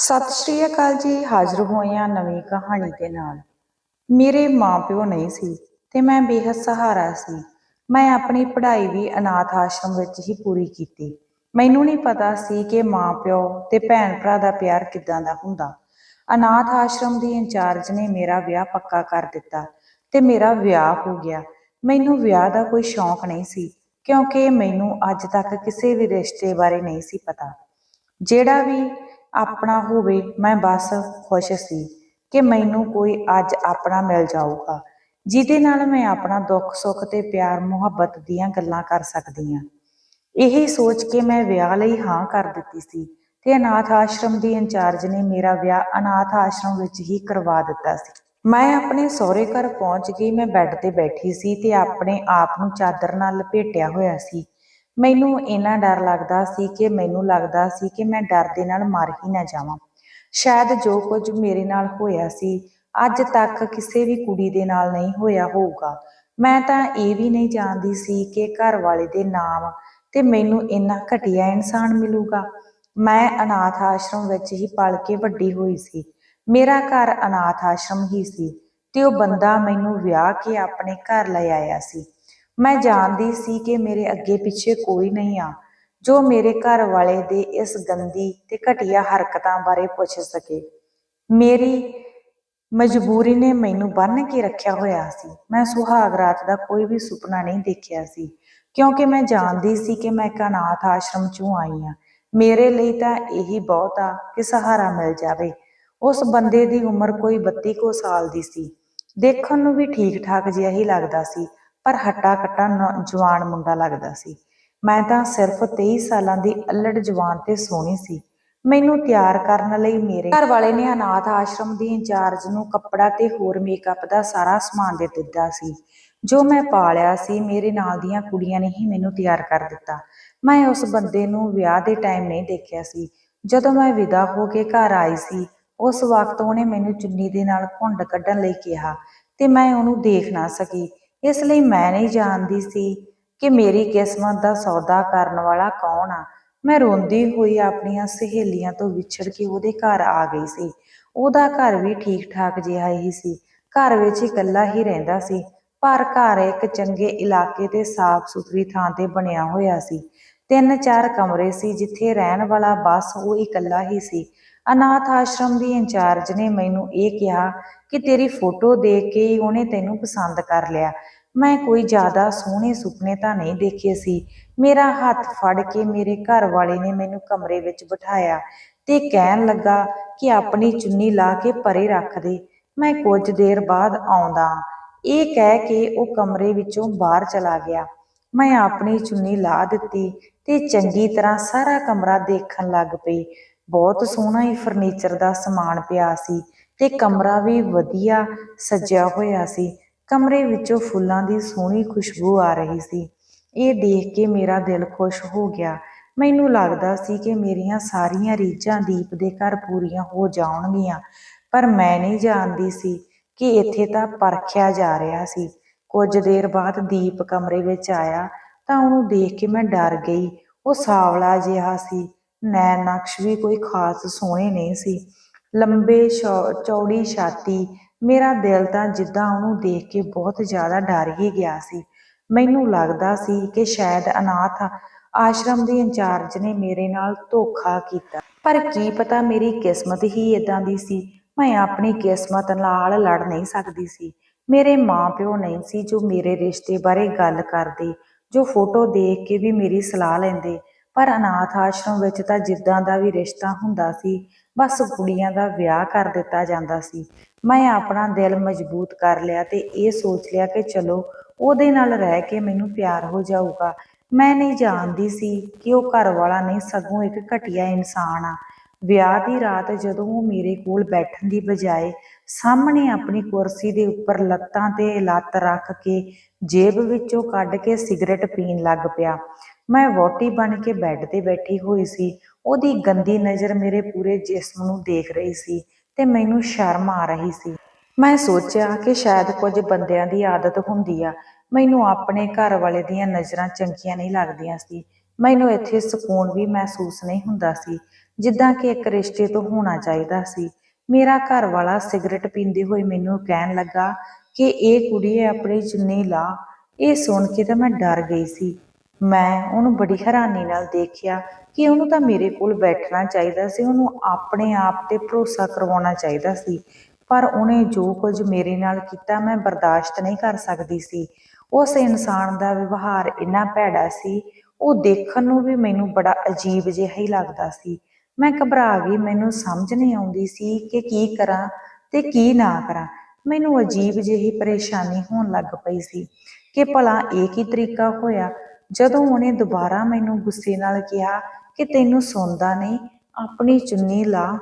ਸਤਿ ਸ਼੍ਰੀ ਅਕਾਲ ਜੀ, ਹਾਜ਼ਰ ਹੋਈਆਂ ਨਵੀਂ ਕਹਾਣੀ ਦੇ ਨਾਲ। ਮੇਰੇ ਮਾਪਿਓ ਨਹੀਂ ਸੀ ਤੇ ਮੈਂ ਬੇਹੱਦ ਸਹਾਰਾ ਸੀ। ਮੈਂ ਆਪਣੀ ਪੜ੍ਹਾਈ ਵੀ ਅਨਾਥ ਆਸ਼ਰਮ ਵਿੱਚ ਹੀ ਪੂਰੀ ਕੀਤੀ। ਮੈਨੂੰ ਨਹੀਂ ਪਤਾ ਸੀ ਕਿ ਮਾਪਿਓ ਤੇ ਭੈਣ ਭਰਾ ਦਾ ਪਿਆਰ ਕਿੱਦਾਂ ਦਾ ਹੁੰਦਾ। ਅਨਾਥ ਆਸ਼ਰਮ ਦੀ ਇੰਚਾਰਜ ਨੇ ਮੇਰਾ ਵਿਆਹ ਪੱਕਾ ਕਰ ਦਿੱਤਾ ਤੇ ਮੇਰਾ ਵਿਆਹ ਹੋ ਗਿਆ। ਮੈਨੂੰ ਵਿਆਹ ਦਾ ਕੋਈ ਸ਼ੌਂਕ ਨਹੀਂ ਸੀ, ਕਿਉਂਕਿ ਮੈਨੂੰ ਅੱਜ ਤੱਕ ਕਿਸੇ ਵੀ ਰਿਸ਼ਤੇ ਬਾਰੇ ਨਹੀਂ ਸੀ ਪਤਾ। ਜਿਹੜਾ ਵੀ ਆਪਣਾ ਹੋਵੇ, ਮੈਂ ਬਸ ਖੁਸ਼ ਸੀ ਕਿ ਮੈਨੂੰ ਕੋਈ ਅੱਜ ਆਪਣਾ ਮਿਲ ਜਾਊਗਾ, ਜਿਹਦੇ ਨਾਲ ਮੈਂ ਆਪਣਾ ਦੁੱਖ, ਸੁੱਖ ਤੇ ਪਿਆਰ, ਮੁਹੱਬਤ ਦੀਆਂ ਗੱਲਾਂ ਕਰ ਸਕਦੀ ਹਾਂ। ਇਹੀ ਸੋਚ ਕੇ ਮੈਂ ਵਿਆਹ ਲਈ ਹਾਂ ਕਰ ਦਿੱਤੀ ਸੀ ਤੇ ਅਨਾਥ ਆਸ਼ਰਮ ਦੀ ਇੰਚਾਰਜ ਨੇ ਮੇਰਾ ਵਿਆਹ ਅਨਾਥ ਆਸ਼ਰਮ ਵਿੱਚ ਹੀ ਕਰਵਾ ਦਿੱਤਾ ਸੀ। ਮੈਂ ਆਪਣੇ ਸਹੁਰੇ ਘਰ ਪਹੁੰਚ ਗਈ ਮੈਂ ਬੈੱਡ ਤੇ ਬੈਠੀ ਸੀ ਤੇ ਆਪਣੇ ਆਪ ਨੂੰ ਚਾਦਰ ਨਾਲ ਲਪੇਟਿਆ ਹੋਇਆ ਸੀ। ਮੈਨੂੰ ਇੰਨਾ ਡਰ ਲੱਗਦਾ ਸੀ ਕਿ ਮੈਨੂੰ ਲੱਗਦਾ ਸੀ ਕਿ ਮੈਂ ਡਰ ਦੇ ਨਾਲ ਮਰ ਹੀ ਨਾ ਜਾਵਾਂ। ਸ਼ਾਇਦ ਜੋ ਕੁਝ ਮੇਰੇ ਨਾਲ ਹੋਇਆ ਸੀ, ਅੱਜ ਤੱਕ ਕਿਸੇ ਵੀ ਕੁੜੀ ਦੇ ਨਾਲ ਨਹੀਂ ਹੋਇਆ ਹੋਊਗਾ। ਮੈਂ ਤਾਂ ਇਹ ਵੀ ਨਹੀਂ ਜਾਣਦੀ ਸੀ ਕਿ ਘਰ ਵਾਲੇ ਦੇ ਨਾਮ ਤੇ ਮੈਨੂੰ ਇੰਨਾ ਘਟੀਆ ਇਨਸਾਨ ਮਿਲੂਗਾ। ਮੈਂ ਅਨਾਥ ਆਸ਼ਰਮ ਵਿੱਚ ਹੀ ਪਲ ਕੇ ਵੱਡੀ ਹੋਈ ਸੀ। ਮੇਰਾ ਘਰ ਅਨਾਥ ਆਸ਼ਰਮ ਹੀ ਸੀ ਤੇ ਉਹ ਬੰਦਾ ਮੈਨੂੰ ਵਿਆਹ ਕੇ ਆਪਣੇ ਘਰ ਲੈ ਆਇਆ ਸੀ। ਮੈਂ ਜਾਣਦੀ ਸੀ ਕਿ ਮੇਰੇ ਅੱਗੇ ਪਿੱਛੇ ਕੋਈ ਨਹੀਂ ਆ ਜੋ ਮੇਰੇ ਘਰ ਵਾਲੇ ਦੇ ਇਸ ਗੰਦੀ ਤੇ ਘਟੀਆ ਹਰਕਤਾਂ ਬਾਰੇ ਪੁੱਛ ਸਕੇ। ਮੇਰੀ ਮਜਬੂਰੀ ਨੇ ਮੈਨੂੰ ਬੰਨ੍ਹ ਕੇ ਰੱਖਿਆ ਹੋਇਆ ਸੀ। ਮੈਂ ਸੁਹਾਗ ਰਾਤ ਦਾ ਕੋਈ ਵੀ ਸੁਪਨਾ ਨਹੀਂ ਦੇਖਿਆ ਸੀ ਕਿਉਂਕਿ ਮੈਂ ਜਾਣਦੀ ਸੀ ਕਿ ਮੈਂ ਇੱਕ ਅਨਾਥ ਆਸ਼ਰਮ ਚੋਂ ਆਈ ਹਾਂ। ਮੇਰੇ ਲਈ ਤਾਂ ਇਹੀ ਬਹੁਤ ਆ ਕਿ ਸਹਾਰਾ ਮਿਲ ਜਾਵੇ। ਉਸ ਬੰਦੇ ਦੀ ਉਮਰ ਕੋਈ 32 ਕੋ ਸਾਲ ਦੀ ਸੀ। ਦੇਖਣ ਨੂੰ ਵੀ ਠੀਕ ਠਾਕ ਜਿਹਾ ਹੀ ਲੱਗਦਾ ਸੀ। ਪਰ ਹੱਟਾ ਕੱਟਾ ਨੌ- ਜਵਾਨ ਮੁੰਡਾ ਲੱਗਦਾ ਸੀ। ਮੈਂ ਤਾਂ ਸਿਰਫ 23 ਸਾਲਾਂ ਦੀ ਅਲੜ ਜਵਾਨ ਤੇ ਸੋਹਣੀ ਸੀ। ਮੈਨੂੰ ਤਿਆਰ ਕਰਨ ਲਈ ਮੇਰੇ ਘਰ ਵਾਲੇ ਨੇ ਅਨਾਥ ਆਸ਼ਰਮ ਦੀ ਇੰਚਾਰਜ ਨੂੰ ਕੱਪੜਾ ਤੇ ਹੋਰ ਮੇਕਅਪ ਦਾ ਸਾਰਾ ਸਮਾਨ ਦੇ ਦਿੱਤਾ ਸੀ। ਜੋ ਮੈਂ ਪਾਲਿਆ ਸੀ, ਮੇਰੇ ਨਾਲ ਦੀਆਂ ਕੁੜੀਆਂ ਨੇ ਹੀ ਮੈਨੂੰ ਤਿਆਰ ਕਰ ਦਿੱਤਾ। ਮੈਂ ਉਸ ਬੰਦੇ ਨੂੰ ਵਿਆਹ ਦੇ ਟਾਈਮ ਨਹੀਂ ਦੇਖਿਆ ਸੀ। ਜਦੋਂ ਮੈਂ ਵਿਦਾ ਹੋ ਕੇ ਘਰ ਆਈ ਸੀ, ਉਸ ਵਕਤ ਉਹਨੇ ਮੈਨੂੰ ਚੁੰਨੀ ਦੇ ਨਾਲ ਘੁੰਡ ਕੱਢਣ ਲਈ ਕਿਹਾ ਤੇ ਮੈਂ ਉਹਨੂੰ ਦੇਖ ਨਾ ਸਕੀ। ਇਸ ਲਈ ਮੈਂ ਨਹੀਂ ਜਾਣਦੀ ਸੀ ਕਿ ਮੇਰੀ ਕਿਸਮਤ ਦਾ ਸੌਦਾ ਕਰਨ ਵਾਲਾ ਕੌਣ ਆ। ਮੈਂ ਰੋਂਦੀ ਹੋਈ ਆਪਣੀਆਂ ਸਹੇਲੀਆਂ ਤੋਂ ਵਿਛੜ ਕੇ ਉਹਦੇ ਘਰ ਆ ਗਈ ਸੀ। ਉਹਦਾ ਘਰ ਵੀ ਠੀਕ ਠਾਕ ਜਿਹਾ ਹੀ ਸੀ। ਘਰ ਵਿੱਚ ਇਕੱਲਾ ਹੀ ਰਹਿੰਦਾ ਸੀ, ਪਰ ਘਰ ਇੱਕ ਚੰਗੇ ਇਲਾਕੇ ਤੇ ਸਾਫ਼ ਸੁਥਰੀ ਥਾਂ ਤੇ ਬਣਿਆ ਹੋਇਆ ਸੀ। ਤਿੰਨ ਚਾਰ ਕਮਰੇ ਸੀ, ਜਿੱਥੇ ਰਹਿਣ ਵਾਲਾ ਬਸ ਉਹ ਇਕੱਲਾ ਹੀ ਸੀ। ਅਨਾਥ ਆਸ਼ਰਮ ਦੀ ਇੰਚਾਰਜ ਨੇ ਮੈਨੂੰ ਇਹ ਕਿਹਾ ਕਿ ਤੇਰੀ ਫੋਟੋ ਦੇਖ ਕੇ ਹੀ ਉਹਨੇ ਤੈਨੂੰ ਪਸੰਦ ਕਰ ਲਿਆ। ਮੈਂ ਕੋਈ ਜ਼ਿਆਦਾ ਸੋਹਣੇ ਸੁਪਨੇ ਤਾਂ ਨਹੀਂ ਦੇਖੇ ਸੀ। ਮੇਰਾ ਹੱਥ ਫੜ ਕੇ ਮੇਰੇ ਘਰ ਵਾਲੇ ਨੇ ਮੈਨੂੰ ਕਮਰੇ ਵਿੱਚ ਬਿਠਾਇਆ ਤੇ ਕਹਿਣ ਲੱਗਾ ਕਿ ਆਪਣੀ ਚੁੰਨੀ ਲਾ ਕੇ ਪਰੇ ਰੱਖ ਦੇ। ਮੈਂ ਕੁਝ ਦੇਰ ਬਾਅਦ ਆਉਂਦਾ। ਇਹ ਕਹਿ ਕੇ ਉਹ ਕਮਰੇ ਵਿੱਚੋਂ ਬਾਹਰ ਚਲਾ ਗਿਆ। ਮੈਂ ਆਪਣੀ ਚੁੰਨੀ ਲਾ ਦਿੱਤੀ ਤੇ ਚੰਗੀ ਤਰ੍ਹਾਂ ਸਾਰਾ ਕਮਰਾ ਦੇਖਣ ਲੱਗ ਪਈ। ਬਹੁਤ ਸੋਹਣਾ ਹੀ ਫਰਨੀਚਰ ਦਾ ਸਮਾਨ ਪਿਆ ਸੀ ਤੇ ਕਮਰਾ ਵੀ ਵਧੀਆ ਸਜਿਆ ਹੋਇਆ ਸੀ। ਕਮਰੇ ਵਿੱਚੋਂ ਫੁੱਲਾਂ ਦੀ ਸੋਹਣੀ ਖੁਸ਼ਬੂ ਆ ਰਹੀ ਸੀ। ਇਹ ਦੇਖ ਕੇ ਮੇਰਾ ਦਿਲ ਖੁਸ਼ ਹੋ ਗਿਆ। ਮੈਨੂੰ ਲੱਗਦਾ ਸੀ ਕਿ ਮੇਰੀਆਂ ਸਾਰੀਆਂ ਰੀਝਾਂ ਦੀਪ ਦੇ ਘਰ ਪੂਰੀਆਂ ਹੋ ਜਾਣਗੀਆਂ, ਪਰ ਮੈਂ ਨਹੀਂ ਜਾਣਦੀ ਸੀ ਕਿ ਇੱਥੇ ਤਾਂ ਪਰਖਿਆ ਜਾ ਰਿਹਾ ਸੀ। ਕੁਝ ਦੇਰ ਬਾਅਦ ਦੀਪ ਕਮਰੇ ਵਿੱਚ ਆਇਆ ਤਾਂ ਉਹਨੂੰ ਦੇਖ ਕੇ ਮੈਂ ਡਰ ਗਈ। ਉਹ ਸਾਵਲਾ ਜਿਹਾ ਸੀ। ਨੈਣ ਨਕਸ਼ ਵੀ ਕੋਈ ਖਾਸ ਸੋਹਣੇ ਨਹੀਂ ਸੀ। ਲੰਬੇ ਚੌੜੀ ਛਾਤੀ, ਮੇਰਾ ਦਿਲ ਤਾਂ ਜਿੱਦਾਂ ਉਹਨੂੰ ਦੇਖ ਕੇ ਬਹੁਤ ਜ਼ਿਆਦਾ ਡਰ ਹੀ ਗਿਆ ਸੀ। ਮੈਨੂੰ ਲੱਗਦਾ ਸੀ ਕਿ ਸ਼ਾਇਦ ਅਨਾਥ ਆਸ਼ਰਮ ਦੀ ਇੰਚਾਰਜ ਨੇ ਮੇਰੇ ਨਾਲ ਧੋਖਾ ਕੀਤਾ। ਪਰ ਕੀ ਪਤਾ ਮੇਰੀ ਕਿਸਮਤ ਹੀ ਇਦਾਂ ਦੀ ਸੀ। ਮੈਂ ਆਪਣੀ ਕਿਸਮਤ ਨਾਲ ਲੜ ਨਹੀਂ ਸਕਦੀ ਸੀ। ਮੇਰੇ ਮਾਪਿਓ ਨਹੀਂ ਸੀ ਜੋ ਮੇਰੇ ਰਿਸ਼ਤੇ ਬਾਰੇ ਗੱਲ ਕਰਦੇ, ਜੋ ਫੋਟੋ ਦੇਖ ਕੇ ਵੀ ਮੇਰੀ ਸਲਾਹ ਲੈਂਦੇ। ਪਰ ਅਨਾਥ ਆਸ਼ਰਮ ਵਿੱਚ ਤਾਂ ਜਿੱਦਾਂ ਦਾ ਵੀ ਰਿਸ਼ਤਾ ਹੁੰਦਾ ਸੀ, ਬਸ ਕੁੜੀਆਂ ਦਾ ਵਿਆਹ ਕਰ ਦਿੱਤਾ ਜਾਂਦਾ ਸੀ। ਮੈਂ ਆਪਣਾ ਦਿਲ ਮਜ਼ਬੂਤ ਕਰ ਲਿਆ ਤੇ ਇਹ ਸੋਚ ਲਿਆ ਕਿ ਚਲੋ ਉਹਦੇ ਨਾਲ ਰਹਿ ਕੇ ਮੈਨੂੰ ਪਿਆਰ ਹੋ ਜਾਊਗਾ। ਮੈਂ ਨਹੀਂ ਜਾਣਦੀ ਸੀ ਕਿ ਉਹ ਘਰ ਵਾਲਾ ਨਹੀਂ, ਸਗੋਂ ਇੱਕ ਘਟੀਆ ਇਨਸਾਨ ਆ। ਵਿਆਹ ਦੀ ਰਾਤ ਜਦੋਂ ਉਹ ਮੇਰੇ ਕੋਲ ਬੈਠਣ ਦੀ ਬਜਾਏ ਸਾਹਮਣੇ ਆਪਣੀ ਕੁਰਸੀ ਦੇ ਉੱਪਰ ਲੱਤਾਂ ਤੇ ਲੱਤ ਰੱਖ ਕੇ ਜੇਬ ਵਿੱਚੋਂ ਕੱਢ ਕੇ ਸਿਗਰਟ ਪੀਣ ਲੱਗ ਪਿਆ। ਮੈਂ ਵੋਟੀ ਬਣ ਕੇ ਬੈੱਡ ਤੇ ਬੈਠੀ ਹੋਈ ਸੀ। ਉਹਦੀ ਗੰਦੀ ਨਜ਼ਰ ਮੇਰੇ ਪੂਰੇ ਜਿਸਮ ਨੂੰ ਦੇਖ ਰਹੀ ਸੀ ਤੇ ਮੈਨੂੰ ਸ਼ਰਮ ਆ ਰਹੀ ਸੀ। ਮੈਂ ਸੋਚਿਆ ਕਿ ਸ਼ਾਇਦ ਕੁਝ ਬੰਦਿਆਂ ਦੀ ਆਦਤ ਹੁੰਦੀ ਆ। ਮੈਨੂੰ ਆਪਣੇ ਘਰ ਵਾਲੇ ਦੀਆਂ ਨਜ਼ਰਾਂ ਚੰਗੀਆਂ ਨਹੀਂ ਲੱਗਦੀਆਂ ਸੀ। ਮੈਨੂੰ ਇੱਥੇ ਸਕੂਨ ਵੀ ਮਹਿਸੂਸ ਨਹੀਂ ਹੁੰਦਾ ਸੀ, ਜਿੱਦਾਂ ਕਿ ਇੱਕ ਰਿਸ਼ਤੇ ਤੋਂ ਹੋਣਾ ਚਾਹੀਦਾ ਸੀ। ਮੇਰਾ ਘਰ ਵਾਲਾ ਸਿਗਰਟ ਪੀਂਦੇ ਹੋਏ ਮੈਨੂੰ ਕਹਿਣ ਲੱਗਾ ਕਿ, ਇਹ ਕੁੜੀ ਆਪਣੇ ਚੁੰਨੀ ਲਾ। ਇਹ ਸੁਣ ਕੇ ਤਾਂ ਮੈਂ ਡਰ ਗਈ ਸੀ। ਮੈਂ ਉਹਨੂੰ ਬੜੀ ਹੈਰਾਨੀ ਨਾਲ ਦੇਖਿਆ ਕਿ ਉਹਨੂੰ ਤਾਂ ਮੇਰੇ ਕੋਲ ਬੈਠਣਾ ਚਾਹੀਦਾ ਸੀ ਉਹਨੂੰ ਆਪਣੇ ਆਪ ਤੇ ਭਰੋਸਾ ਕਰਵਾਉਣਾ ਚਾਹੀਦਾ ਸੀ। ਪਰ ਉਹਨੇ ਜੋ ਕੁਝ ਮੇਰੇ ਨਾਲ ਕੀਤਾ ਮੈਂ ਬਰਦਾਸ਼ਤ ਨਹੀਂ ਕਰ ਸਕਦੀ ਸੀ। ਉਸ ਇਨਸਾਨ ਦਾ ਵਿਵਹਾਰ ਇੰਨਾ ਭੈੜਾ ਸੀ ਉਹ ਦੇਖਣ ਨੂੰ ਵੀ ਮੈਨੂੰ ਬੜਾ ਅਜੀਬ ਜਿਹਾ ਹੀ ਲੱਗਦਾ ਸੀ। ਮੈਂ ਘਬਰਾ ਗਈ ਮੈਨੂੰ ਸਮਝ ਨਹੀਂ ਆਉਂਦੀ ਸੀ ਕਿ ਕੀ ਕਰਾਂ ਤੇ ਕੀ ਨਾ ਕਰਾਂ। ਮੈਨੂੰ ਅਜੀਬ ਜਿਹੀ ਪਰੇਸ਼ਾਨੀ ਹੋਣ ਲੱਗ ਪਈ ਸੀ ਕਿ ਭਲਾ ਇਹ ਕੀ ਤਰੀਕਾ ਹੋਇਆ? ਜਦੋਂ ਉਹਨੇ ਦੁਬਾਰਾ ਮੈਨੂੰ ਗੁੱਸੇ ਨਾਲ ਕਿਹਾ ਕਿ ਤੈਨੂੰ ਸੌਂਦਾ ਨਹੀਂ, ਆਪਣੀ ਚੁੰਨੀ ਲਾ।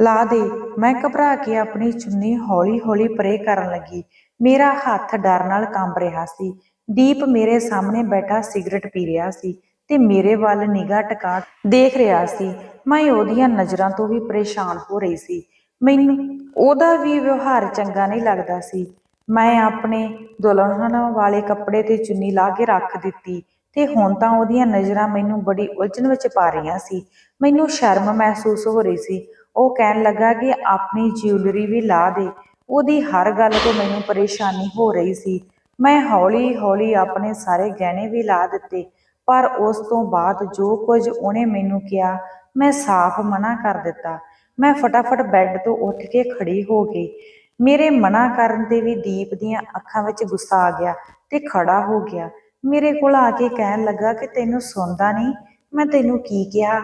ਲਾ ਦੇ। ਮੈਂ ਘਬਰਾ ਕੇ ਆਪਣੀ ਚੁੰਨੀ ਹੌਲੀ-ਹੌਲੀ ਪਰੇ ਕਰਨ ਲੱਗੀ। ਮੇਰਾ ਹੱਥ ਡਰ ਨਾਲ ਕੰਬ ਰਿਹਾ ਸੀ। ਦੀਪ ਮੇਰੇ ਸਾਹਮਣੇ ਬੈਠਾ ਸਿਗਰਟ ਪੀ ਰਿਹਾ ਸੀ ਤੇ ਮੇਰੇ ਵੱਲ ਨਿਗਾਹ ਟਕਾ ਦੇਖ ਰਿਹਾ ਸੀ। ਮੈਂ ਉਹਦੀਆਂ ਨਜ਼ਰਾਂ ਤੋਂ ਵੀ ਪਰੇਸ਼ਾਨ ਹੋ ਰਹੀ ਸੀ। ਮੈਨੂੰ ਉਹਦਾ ਵੀ ਵਿਵਹਾਰ ਚੰਗਾ ਨਹੀਂ ਲੱਗਦਾ ਸੀ। ਮੈਂ ਆਪਣੇ ਦੁਲਹਨ ਵਾਲੇ ਕੱਪੜੇ ਤੇ ਚੁੰਨੀ ਲਾ ਕੇ ਰੱਖ ਦਿੱਤੀ। ਤੇ ਹੁਣ ਤਾਂ ਉਹਦੀਆਂ ਨਜ਼ਰਾਂ ਮੈਨੂੰ ਬੜੀ ਉਲਝਣ ਵਿੱਚ ਪਾ ਰਹੀਆਂ ਸੀ। ਮੈਨੂੰ ਸ਼ਰਮ ਮਹਿਸੂਸ ਹੋ ਰਹੀ ਸੀ। ਉਹ ਕਹਿਣ ਲੱਗਾ ਕਿ ਆਪਣੀ ਜਿਊਲਰੀ ਵੀ ਲਾ ਦੇ। ਉਹਦੀ ਹਰ ਗੱਲ ਤੋਂ ਮੈਨੂੰ ਪਰੇਸ਼ਾਨੀ ਹੋ ਰਹੀ ਸੀ। ਮੈਂ ਹੌਲੀ-ਹੌਲੀ ਆਪਣੇ ਸਾਰੇ ਗਹਿਣੇ ਵੀ ਲਾ ਦਿੱਤੇ, ਪਰ ਉਸ ਤੋਂ ਬਾਅਦ ਜੋ ਕੁਝ ਉਹਨੇ ਮੈਨੂੰ ਕਿਹਾ, ਮੈਂ ਸਾਫ਼ ਮਨਾ ਕਰ ਦਿੱਤਾ। ਮੈਂ ਫਟਾਫਟ ਬੈੱਡ ਤੋਂ ਉੱਠ ਕੇ ਖੜੀ ਹੋ ਗਈ। ਮੇਰੇ ਮਨਾ ਕਰਨ ਤੇ ਵੀ ਦੀਪ ਦੀਆਂ ਅੱਖਾਂ ਵਿੱਚ ਗੁੱਸਾ ਆ ਗਿਆ ਤੇ ਖੜਾ ਹੋ ਗਿਆ। ਮੇਰੇ ਕੋਲ ਆ ਕੇ ਕਹਿਣ ਲੱਗਾ ਕਿ ਤੈਨੂੰ ਸੁਣਦਾ ਨਹੀਂ, ਮੈਂ ਤੈਨੂੰ ਕੀ ਕਿਹਾ?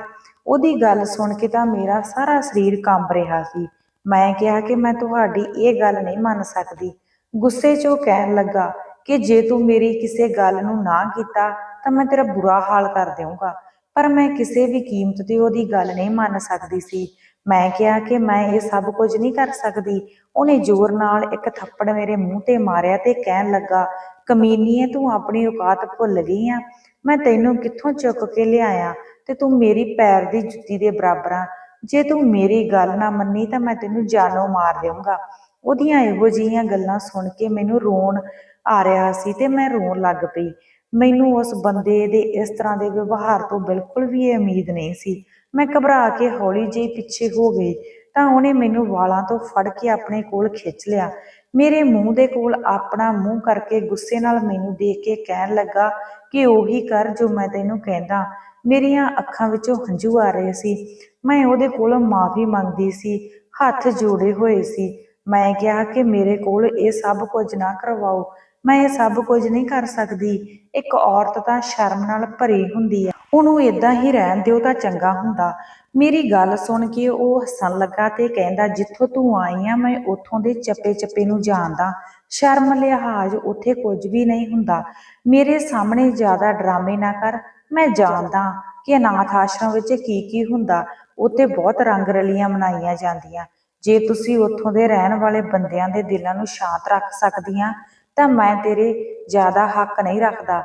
ਉਹਦੀ ਗੱਲ ਸੁਣ ਕੇ ਤਾਂ ਮੇਰਾ ਸਾਰਾ ਸਰੀਰ ਕੰਬ ਰਿਹਾ ਸੀ। ਮੈਂ ਕਿਹਾ ਕਿ ਮੈਂ ਤੁਹਾਡੀ ਇਹ ਗੱਲ ਨਹੀਂ ਮੰਨ ਸਕਦੀ। ਗੁੱਸੇ 'ਚ ਉਹ ਕਹਿਣ ਲੱਗਾ ਕਿ ਜੇ ਤੂੰ ਮੇਰੀ ਕਿਸੇ ਗੱਲ ਨੂੰ ਨਾ ਕੀਤਾ, ਤਾਂ ਮੈਂ ਤੇਰਾ ਬੁਰਾ ਹਾਲ ਕਰ ਦੇਵਾਂਗਾ ਪਰ ਮੈਂ ਕਿਸੇ ਵੀ ਕੀਮਤ ਤੇ ਉਹਦੀ ਗੱਲ ਨਹੀਂ ਮੰਨ ਸਕਦੀ ਸੀ। ਮੈਂ ਕਿਹਾ ਕਿ ਮੈਂ ਇਹ ਸਭ ਕੁਝ ਨਹੀਂ ਕਰ ਸਕਦੀ। ਉਹਨੇ ਜ਼ੋਰ ਨਾਲ ਇੱਕ ਥੱਪੜ ਮੇਰੇ ਮੂੰਹ ਤੇ ਮਾਰਿਆ ਤੇ ਕਹਿਣ ਲੱਗਾ, ਕਮੀਨੀਏ, ਤੂੰ ਆਪਣੀ ਔਕਾਤ ਭੁੱਲ ਗਈ ਆ। ਮੈਂ ਤੈਨੂੰ ਕਿੱਥੋਂ ਚੁੱਕ ਕੇ ਲਿਆਇਆ? ਤੇ ਤੂੰ ਮੇਰੀ ਪੈਰ ਦੀ ਜੁੱਤੀ ਦੇ ਬਰਾਬਰ ਆ। ਜੇ ਤੂੰ ਮੇਰੀ ਗੱਲ ਨਾ ਮੰਨੀ ਤਾਂ ਮੈਂ ਤੈਨੂੰ ਜਾਨੋਂ ਮਾਰ ਦੇਵਾਂਗਾ ਉਹਦੀਆਂ ਇਹੋ ਜਿਹੀਆਂ ਗੱਲਾਂ ਸੁਣ ਕੇ ਮੈਨੂੰ ਰੋਣ ਆ ਰਿਹਾ ਸੀ ਤੇ ਮੈਂ ਰੋਣ ਲੱਗ ਪਈ। ਮੈਨੂੰ ਉਸ ਬੰਦੇ ਦੇ ਇਸ ਤਰ੍ਹਾਂ ਦੇ ਵਿਵਹਾਰ ਤੋਂ ਬਿਲਕੁਲ ਵੀ ਇਹ ਉਮੀਦ ਨਹੀਂ ਸੀ। ਮੈਂ ਘਬਰਾ ਕੇ ਹੌਲੀ ਜਿਹੀ ਪਿੱਛੇ ਹੋ ਗਈ ਤਾਂ ਉਹਨੇ ਮੈਨੂੰ ਵਾਲਾਂ ਤੋਂ ਫੜ ਕੇ ਆਪਣੇ ਕੋਲ ਖਿੱਚ ਲਿਆ। ਮੇਰੇ ਮੂੰਹ ਦੇ ਕੋਲ ਆਪਣਾ ਮੂੰਹ ਕਰਕੇ ਗੁੱਸੇ ਨਾਲ ਮੈਨੂੰ ਦੇਖ ਕੇ ਕਹਿਣ ਲੱਗਾ ਕਿ ਉਹੀ ਕਰ ਜੋ ਮੈਂ ਤੈਨੂੰ ਕਹਿੰਦਾ। ਮੇਰੀਆਂ ਅੱਖਾਂ ਵਿੱਚੋਂ ਹੰਝੂ ਆ ਰਹੇ ਸੀ। ਮੈਂ ਉਹਦੇ ਕੋਲ ਮਾਫੀ ਮੰਗਦੀ ਸੀ, ਹੱਥ ਜੋੜੇ ਹੋਏ ਸੀ। ਮੈਂ ਕਿਹਾ ਕਿ ਮੇਰੇ ਕੋਲ ਇਹ ਸਭ ਕੁਝ ਨਾ ਕਰਵਾਓ। ਮੈਂ ਇਹ ਸਭ ਕੁਝ ਨਹੀਂ ਕਰ ਸਕਦੀ। ਇੱਕ ਔਰਤ ਤਾਂ ਸ਼ਰਮ ਨਾਲ ਭਰੀ ਹੁੰਦੀ ਹੈ ਉਹਨੂੰ ਇਦਾਂ ਹੀ ਰਹਿਣ ਦਿਓ ਤਾਂ ਚੰਗਾ ਹੁੰਦਾ। ਮੇਰੀ ਗੱਲ ਸੁਣ ਕੇ ਉਹ ਹੱਸਣ ਲੱਗਾ ਤੇ ਕਹਿੰਦਾ, ਜਿੱਥੋਂ ਤੂੰ ਆਈ ਆ, ਮੈਂ ਉੱਥੋਂ ਦੇ ਚੱਪੇ ਚੱਪੇ ਨੂੰ ਜਾਣਦਾ। ਸ਼ਰਮ ਲਿਹਾਜ਼ ਉੱਥੇ ਕੁਝ ਵੀ ਨਹੀਂ ਹੁੰਦਾ। ਮੇਰੇ ਸਾਹਮਣੇ ਜ਼ਿਆਦਾ ਡਰਾਮੇ ਨਾ ਕਰ। ਮੈਂ ਜਾਣਦਾ ਕਿ ਅਨਾਥ ਆਸ਼ਰਮ ਵਿੱਚ ਕੀ ਕੀ ਹੁੰਦਾ। ਉੱਥੇ ਬਹੁਤ ਰੰਗ ਰਲੀਆਂ ਮਨਾਈਆਂ ਜਾਂਦੀਆਂ। ਜੇ ਤੁਸੀਂ ਉੱਥੋਂ ਦੇ ਰਹਿਣ ਵਾਲੇ ਬੰਦਿਆਂ ਦੇ ਦਿਲਾਂ ਨੂੰ ਸ਼ਾਂਤ ਰੱਖ ਸਕਦੀਆਂ ਤਾਂ ਮੈਂ ਤੇਰੇ ਜ਼ਿਆਦਾ ਹੱਕ ਨਹੀਂ ਰੱਖਦਾ।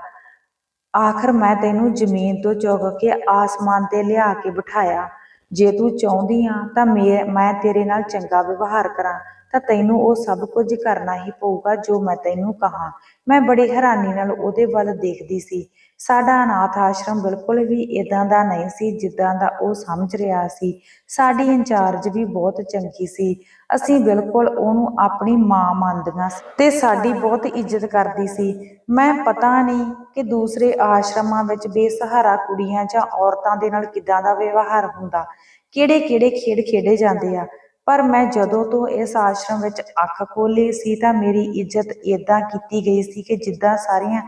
ਆਖਰ ਮੈਂ ਤੈਨੂੰ ਜ਼ਮੀਨ ਤੋਂ ਚੁੱਕ ਕੇ ਆਸਮਾਨ ਤੇ ਲਿਆ ਕੇ ਬਿਠਾਇਆ। ਜੇ ਤੂੰ ਚਾਹੁੰਦੀ ਆ ਤਾਂ ਮੈਂ ਮੈਂ ਤੇਰੇ ਨਾਲ ਚੰਗਾ ਵਿਵਹਾਰ ਕਰਾਂ, ਤਾਂ ਤੈਨੂੰ ਉਹ ਸਭ ਕੁਝ ਕਰਨਾ ਹੀ ਪਊਗਾ ਜੋ ਮੈਂ ਤੈਨੂੰ ਕਹਾ। ਮੈਂ ਬੜੀ ਹੈਰਾਨੀ ਨਾਲ ਉਹਦੇ ਵੱਲ ਦੇਖਦੀ ਸੀ। ਸਾਡਾ ਅਨਾਥ ਆਸ਼ਰਮ ਬਿਲਕੁਲ ਵੀ ਇਦਾਂ ਦਾ ਨਹੀਂ ਸੀ ਜਿੱਦਾਂ ਦਾ ਉਹ ਸਮਝ ਰਿਹਾ ਸੀ। ਸਾਡੀ ਇੰਚਾਰਜ ਵੀ ਬਹੁਤ ਚੰਗੀ ਸੀ। ਅਸੀਂ ਬਿਲਕੁਲ ਉਹਨੂੰ ਆਪਣੀ ਮਾਂ ਮੰਨਦੀਆਂ ਤੇ ਸਾਡੀ ਬਹੁਤ ਇੱਜ਼ਤ ਕਰਦੀ ਸੀ। ਮੈਂ ਪਤਾ ਨਹੀਂ ਕਿ ਦੂਸਰੇ ਆਸ਼ਰਮਾਂ ਵਿੱਚ ਬੇਸਹਾਰਾ ਕੁੜੀਆਂ ਜਾਂ ਔਰਤਾਂ ਦੇ ਨਾਲ ਕਿੱਦਾਂ ਦਾ ਵਿਵਹਾਰ ਹੁੰਦਾ ਕਿਹੜੇ ਕਿਹੜੇ ਖੇਡ ਖੇਡੇ ਜਾਂਦੇ ਆ। ਪਰ ਮੈਂ ਜਦੋਂ ਤੋਂ ਇਸ ਆਸ਼ਰਮ ਵਿੱਚ ਅੱਖ ਖੋਲੀ ਸੀ ਤਾਂ ਮੇਰੀ ਇੱਜ਼ਤ ਇਦਾਂ ਕੀਤੀ ਗਈ ਸੀ ਕਿ ਜਿੱਦਾਂ ਸਾਰੀਆਂ